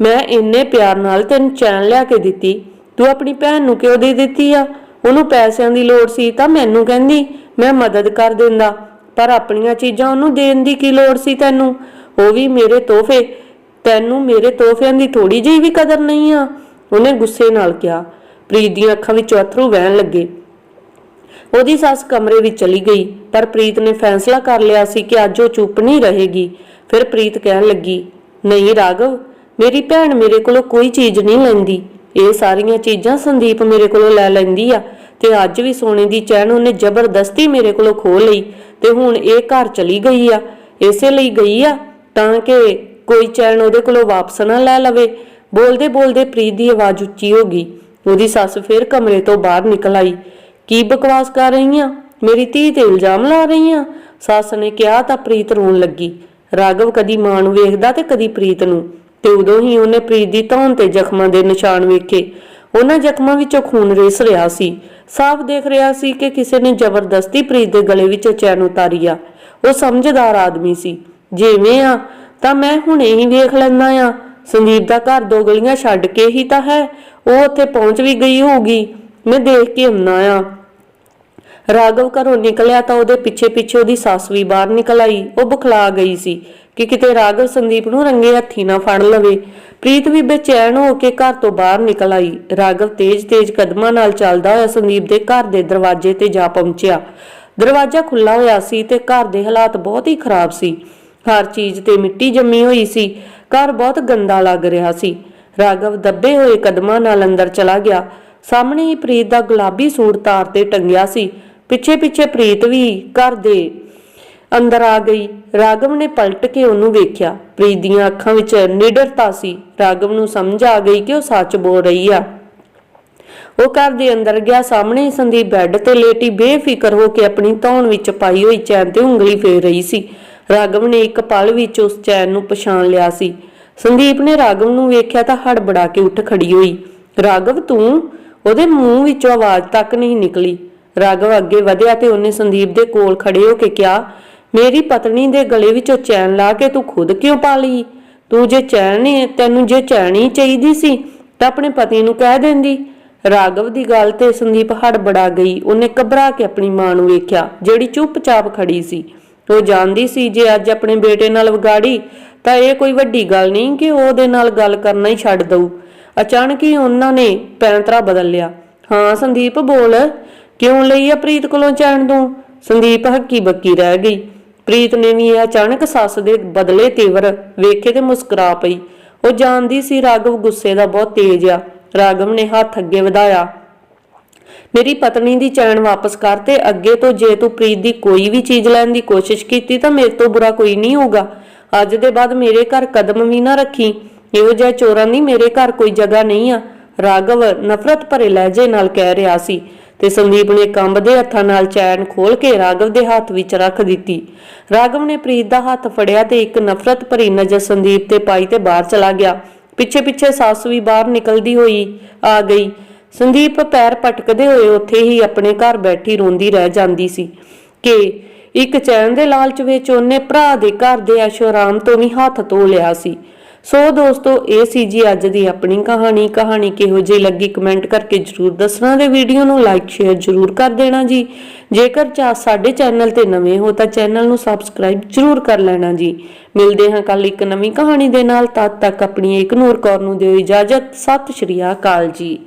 ਮੈਂ ਇੰਨੇ ਪਿਆਰ ਨਾਲ ਤੈਨੂੰ ਚੈਨ ਲਿਆ ਕੇ ਦਿੱਤੀ। ਤੂੰ ਆਪਣੀ ਭੈਣ ਨੂੰ ਕਿਉਂ ਦੇ ਦਿੱਤੀ ਆ? ਉਹਨੂੰ ਪੈਸਿਆਂ ਦੀ ਲੋੜ ਸੀ ਤਾਂ ਮੈਨੂੰ ਕਹਿੰਦੀ, ਮੈਂ ਮਦਦ ਕਰ ਦਿੰਦਾ। ਪਰ ਆਪਣੀਆਂ ਚੀਜ਼ਾਂ ਉਹਨੂੰ ਦੇਣ ਦੀ ਕੀ ਲੋੜ ਸੀ ਤੈਨੂੰ? ਉਹ ਵੀ ਮੇਰੇ ਤੋਹਫੇ ਤੈਨੂੰ ਮੇਰੇ ਤੋਹਫਿਆਂ ਦੀ ਥੋੜੀ ਜਿਹੀ ਵੀ ਕਦਰ ਨਹੀਂ ਆ, ਉਹਨੇ ਗੁੱਸੇ ਨਾਲ ਕਿਹਾ। ਪ੍ਰੀਤ ਦੀਆਂ ਅੱਖਾਂ ਵਿੱਚੋਂ ਅਥਰੂ ਵਹਿਣ ਲੱਗੇ। ਉਹਦੀ ਸੱਸ ਕਮਰੇ ਵਿੱਚ ਚਲੀ ਗਈ, ਪਰ ਪ੍ਰੀਤ ਨੇ ਫੈਸਲਾ ਕਰ ਲਿਆ ਸੀ ਕਿ ਅੱਜ ਉਹ ਚੁੱਪ ਨਹੀਂ ਰਹੇਗੀ। ਫਿਰ ਪ੍ਰੀਤ ਕਹਿਣ ਲੱਗੀ, ਨਹੀਂ ਰਾਘਵ, ਮੇਰੀ ਭੈਣ ਮੇਰੇ ਕੋਲੋਂ ਕੋਈ ਚੀਜ਼ ਨਹੀਂ ਲੈਂਦੀ। ਇਹ ਸਾਰੀਆਂ ਚੀਜ਼ਾਂ ਸੰਦੀਪ ਮੇਰੇ ਕੋਲੋਂ ਲੈ ਲੈਂਦੀ ਆ ਤੇ ਅੱਜ ਵੀ ਸੋਨੇ ਦੀ ਚੈਨ ਉਹਨੇ ਜ਼ਬਰਦਸਤੀ ਮੇਰੇ ਕੋਲੋਂ ਖੋਹ ਲਈ ਤੇ ਹੁਣ ਇਹ ਘਰ ਚਲੀ ਗਈ ਆ, ਇਸੇ ਲਈ ਗਈ ਆ ਤਾਂ ਕਿ ਕੋਈ ਚੈਨ ਉਹਦੇ ਕੋਲੋਂ ਵਾਪਸ ਨਾ ਲੈ ਲਵੇ। ਬੋਲਦੇ ਬੋਲਦੇ ਪ੍ਰੀਤ ਦੀ ਆਵਾਜ਼ ਉੱਚੀ ਹੋ ਗਈ। ਉਹਦੀ ਸੱਸ ਫਿਰ ਕਮਰੇ ਤੋਂ ਬਾਹਰ ਨਿਕਲ ਆਈ। ਕੀ ਬਕਵਾਸ ਕਰ ਰਹੀ ਆ ਮੇਰੀ ਧੀ ਤੇ ਇਲਜ਼ਾਮ ਲਾ ਰਹੀ ਆ ਸੱਸ ਨੇ ਕਿਹਾ ਤਾਂ ਪ੍ਰੀਤ ਰੋਣ ਲੱਗੀ। ਰਾਗਵ ਕਦੀ ਮਾਂ ਨੂੰ ਵੇਖਦਾ ਤੇ ਕਦੀ ਪ੍ਰੀਤ ਨੂੰ। ਤੇ ਉਦੋਂ ਹੀ ਉਹਨੇ ਪ੍ਰੀਤ ਦੀ ਧੌਣ ਤੇ ਜ਼ਖਮਾਂ ਦੇ ਨਿਸ਼ਾਨ ਵੇਖੇ। ਉਹਨਾਂ ਜ਼ਖਮਾਂ ਵਿੱਚੋਂ ਖੂਨ ਰੇਸ ਰਿਹਾ ਸੀ। ਸਾਫ਼ ਦੇਖ ਰਿਹਾ ਸੀ ਕਿ ਕਿਸੇ ਨੇ ਜ਼ਬਰਦਸਤੀ ਪ੍ਰੀਤ ਦੇ ਗਲੇ ਵਿੱਚ ਚੈਨ ਉਤਾਰੀ ਆ। ਉਹ ਸਮਝਦਾਰ ਆਦਮੀ ਸੀ। ਜਿਵੇਂ ਆ ਤਾਂ ਮੈਂ ਹੁਣੇ ਹੀ ਵੇਖ ਲੈਂਦਾ ਆ। ਸੰਦੀਪ ਦਾ ਘਰ ਦੋ ਗਲੀਆਂ ਛੱਡ ਕੇ ਹੀ ਤਾਂ ਹੈ। ਉਹ ਉੱਥੇ ਪਹੁੰਚ ਵੀ ਗਈ ਹੋਊਗੀ। ਮੈਂ ਦੇਖ ਕੇ ਆਉਣਾ ਆ। ਰਾਘਵ ਘਰੋਂ ਨਿਕਲਿਆ ਤਾਂ ਉਹਦੇ ਪਿੱਛੇ ਪਿੱਛੇ ਉਹਦੀ ਸੱਸ ਵੀ ਬਾਹਰ ਨਿਕਲ ਆਈ। ਉਹ ਬੁਖਲਾ ਗਈ ਸੀ ਕਿ ਕਿਤੇ ਰਾਘਵ ਸੰਦੀਪ ਨੂੰ ਰੰਗੇ ਹੱਥੀ ਨਾ ਫੜ ਲਵੇ। ਪ੍ਰੀਤ ਵੀ ਬੇਚੈਨ ਹੋ ਕੇ ਘਰ ਤੋਂ ਬਾਹਰ ਨਿਕਲ ਆਈ। ਰਾਘਵ ਤੇਜ਼-ਤੇਜ਼ ਕਦਮਾਂ ਨਾਲ ਚੱਲਦਾ ਹੋਇਆ ਸੰਦੀਪ ਦੇ ਘਰ ਦੇ ਦਰਵਾਜ਼ੇ ਤੇ ਜਾ ਪਹੁੰਚਿਆ। ਦਰਵਾਜ਼ਾ ਖੁੱਲਾ ਹੋਇਆ ਸੀ ਤੇ ਘਰ ਦੇ ਹਾਲਾਤ ਬਹੁਤ ਹੀ ਖਰਾਬ ਸੀ। ਹਰ ਚੀਜ਼ ਤੇ ਮਿੱਟੀ ਜੰਮੀ ਹੋਈ ਸੀ। ਘਰ ਬਹੁਤ ਗੰਦਾ ਲੱਗ ਰਿਹਾ ਸੀ। ਰਾਘਵ ਦੱਬੇ ਹੋਏ ਕਦਮਾਂ ਨਾਲ ਅੰਦਰ ਚਲਾ ਗਿਆ। ਸਾਹਮਣੇ ਹੀ ਪ੍ਰੀਤ ਦਾ ਗੁਲਾਬੀ ਸੂਟ ਤਾਰ ਤੇ ਟੰਗਿਆ ਸੀ। ਪਿੱਛੇ ਪਿੱਛੇ ਪ੍ਰੀਤ ਵੀ ਘਰ ਦੇ ਅੰਦਰ ਆ ਗਈ। ਰਾਗਵ ਨੇ ਪਲਟ ਕੇ ਉਹਨੂੰ ਵੇਖਿਆ। ਪ੍ਰੀਤ ਦੀਆਂ ਅੱਖਾਂ ਵਿੱਚ ਨਿਡਰਤਾ ਸੀ। ਰਾਗਵ ਨੂੰ ਸਮਝ ਆ ਗਈ ਕਿ ਉਹ ਸੱਚ ਬੋਲ ਰਹੀ ਆ। ਉਹ ਘਰ ਦੇ ਅੰਦਰ ਗਿਆ। ਸਾਹਮਣੇ ਸੰਦੀਪ ਬੈੱਡ ਤੇ ਲੇਟੀ ਬੇਫਿਕਰ ਹੋ ਕੇ ਆਪਣੀ ਧੌਣ ਵਿੱਚ ਪਾਈ ਹੋਈ ਚੈਨ ਤੇ ਉਂਗਲੀ ਫੇਰ ਰਹੀ ਸੀ। ਰਾਗਵ ਨੇ ਇੱਕ ਪਲ ਵਿੱਚ ਉਸ ਚੈਨ ਨੂੰ ਪਛਾਣ ਲਿਆ ਸੀ। ਸੰਦੀਪ ਨੇ ਰਾਗਵ ਨੂੰ ਵੇਖਿਆ ਤਾਂ ਹੜਬੜਾ ਕੇ ਉੱਠ ਖੜੀ ਹੋਈ। ਰਾਗਵ ਤੂੰ? ਉਹਦੇ ਮੂੰਹ ਵਿੱਚੋਂ ਆਵਾਜ਼ ਤੱਕ ਨਹੀਂ ਨਿਕਲੀ। ਰਾਗਵ ਅੱਗੇ ਵਧਿਆ ਤੇ ਉਹਨੇ ਸੰਦੀਪ ਦੇ ਕੋਲ ਖੜੇ ਹੋ ਕੇ ਕਿਹਾ, ਮੇਰੀ ਪਤਨੀ ਦੇ ਗਲੇ ਵਿੱਚੋਂ ਚੈਨ ਲਾ ਕੇ ਤੂੰ ਖੁਦ ਕਿਉਂ ਪਾ ਲਈ? ਤੂੰ ਜੇ ਚੈਨ ਨਹੀਂ ਤੈਨੂੰ ਜੇ ਚੈਨ ਹੀ ਚਾਹੀਦੀ ਸੀ ਤਾਂ ਆਪਣੇ ਪਤੀ ਨੂੰ ਕਹਿ ਦਿੰਦੀ। ਰਾਗਵ ਦੀ ਗੱਲ ਤੇ ਸੰਦੀਪ ਹੜਬੜਾ ਗਈ। ਉਹਨੇ ਘਬਰਾ ਕੇ ਆਪਣੀ ਮਾਂ ਨੂੰ ਵੇਖਿਆ, ਜਿਹੜੀ ਚੁੱਪਚਾਪ ਖੜੀ ਸੀ। ਉਹ ਜਾਣਦੀ ਸੀ ਜੇ ਅੱਜ ਆਪਣੇ ਬੇਟੇ ਨਾਲ ਵਿਗਾੜੀ, ਤਾਂ ਇਹ ਕੋਈ ਵੱਡੀ ਗੱਲ ਨਹੀਂ ਕਿ ਉਹਦੇ ਨਾਲ ਗੱਲ ਕਰਨਾ ਹੀ ਛੱਡ ਦਊ। ਅਚਾਨਕ ਹੀ ਉਹਨਾਂ ਨੇ ਪੈਂਤਰਾ ਬਦਲ ਲਿਆ। ਹਾਂ, ਸੰਦੀਪ, ਬੋਲ। ਕਿਉਂ ਲਈ ਆ ਪ੍ਰੀਤ ਕੋਲੋਂ ਚੈਨ ਤੂੰ? ਸੰਦੀਪ ਹੱਕੀ ਬੱਕੀ ਰਹਿ ਗਈ। ਪ੍ਰੀਤ ਨੇ ਵੀ ਇਹ ਅਚਾਨਕ ਸੱਸ ਦੇ ਬਦਲੇ ਤੇਵਰ ਵੇਖੇ ਤੇ ਮੁਸਕਰਾ ਪਈ। ਉਹ ਜਾਣਦੀ ਸੀ ਰਾਗਵ ਗੁੱਸੇ ਦਾ ਬਹੁਤ ਤੇਜ਼ ਆ। ਰਾਗਵ ਨੇ ਹੱਥ ਅੱਗੇ ਵਧਾਇਆ। ਮੇਰੀ ਪਤਨੀ ਦੀ ਚੈਨ ਵਾਪਸ ਕਰ ਤੇ ਅੱਗੇ ਤੋਂ ਜੇ ਤੂੰ ਪ੍ਰੀਤ ਦੀ ਕੋਈ ਵੀ ਚੀਜ਼ ਲੈਣ ਦੀ ਕੋਸ਼ਿਸ਼ ਕੀਤੀ ਤਾਂ ਮੇਰੇ ਤੋਂ ਬੁਰਾ ਕੋਈ ਨਹੀਂ ਹੋਊਗਾ। ਅੱਜ ਦੇ ਬਾਅਦ ਮੇਰੇ ਘਰ ਕਦਮ ਵੀ ਨਾ ਰੱਖੀ। ਇਹੋ ਜਿਹਾ ਚੋਰਾਂ ਦੀ ਮੇਰੇ ਘਰ ਕੋਈ ਜਗ੍ਹਾ ਨਹੀਂ ਆ। ਰਾਗਵ ਨਫ਼ਰਤ ਭਰੇ ਲਹਿਜੇ ਨਾਲ ਕਹਿ ਰਿਹਾ ਸੀ ਤੇ ਸੰਦੀਪ ਨੇ ਕੰਬਦੇ ਹੱਥਾਂ ਨਾਲ ਚੈਨ ਖੋਲ ਕੇ ਰਾਗਵ ਦੇ ਹੱਥ ਵਿੱਚ ਰੱਖ ਦਿੱਤੀ। ਰਾਗਵ ਨੇ ਪ੍ਰੀਤ ਦਾ ਹੱਥ ਫੜਿਆ ਤੇ ਇੱਕ ਨਫ਼ਰਤ ਭਰੀ ਨਜ਼ਰ ਸੰਦੀਪ ਤੇ ਪਾਈ ਤੇ ਬਾਹਰ ਚਲਾ ਗਿਆ। ਪਿੱਛੇ ਪਿੱਛੇ ਸੱਸ ਵੀ ਬਾਹਰ ਨਿਕਲਦੀ ਹੋਈ ਆ ਗਈ। ਸੰਦੀਪ ਪੈਰ ਪਟਕਦੇ ਹੋਏ ਉੱਥੇ ਹੀ ਆਪਣੇ ਘਰ ਬੈਠੀ ਰੋਂਦੀ ਰਹਿ ਜਾਂਦੀ ਸੀ ਕਿ ਇੱਕ ਚੈਨ ਦੇ ਲਾਲਚ ਵਿੱਚ ਉਹਨੇ ਭਰਾ ਦੇ ਘਰ ਦੇ ਐਸ਼ੋਰਾਮ ਤੋਂ ਵੀ ਹੱਥ ਧੋ ਲਿਆ ਸੀ। ਸੋ ਦੋਸਤੋ, ਇਹ ਸੀ ਜੀ ਅੱਜ ਦੀ ਆਪਣੀ ਕਹਾਣੀ। ਕਹਾਣੀ ਕਿਹੋ ਜਿਹੀ ਲੱਗੀ ਕਮੈਂਟ ਕਰਕੇ ਜਰੂਰ ਦੱਸਣਾ ਤੇ ਵੀਡੀਓ ਨੂੰ ਲਾਈਕ, ਸ਼ੇਅਰ ਜਰੂਰ ਕਰ ਦੇਣਾ ਜੀ। ਜੇਕਰ ਚਾ ਸਾਡੇ ਚੈਨਲ ਤੇ ਨਵੇਂ ਹੋ ਤਾਂ ਚੈਨਲ ਨੂੰ ਸਬਸਕ੍ਰਾਈਬ ਜਰੂਰ ਕਰ ਲੈਣਾ ਜੀ। ਮਿਲਦੇ ਹਾਂ ਕੱਲ ਇੱਕ ਨਵੀਂ ਕਹਾਣੀ ਦੇ ਨਾਲ। ਤਦ ਤੱਕ ਆਪਣੀ ਇੱਕ ਕੌਰ ਨੂੰ ਦਿਓ ਇਜਾਜ਼ਤ। ਸਤਿ ਸ਼੍ਰੀ ਅਕਾਲ ਜੀ।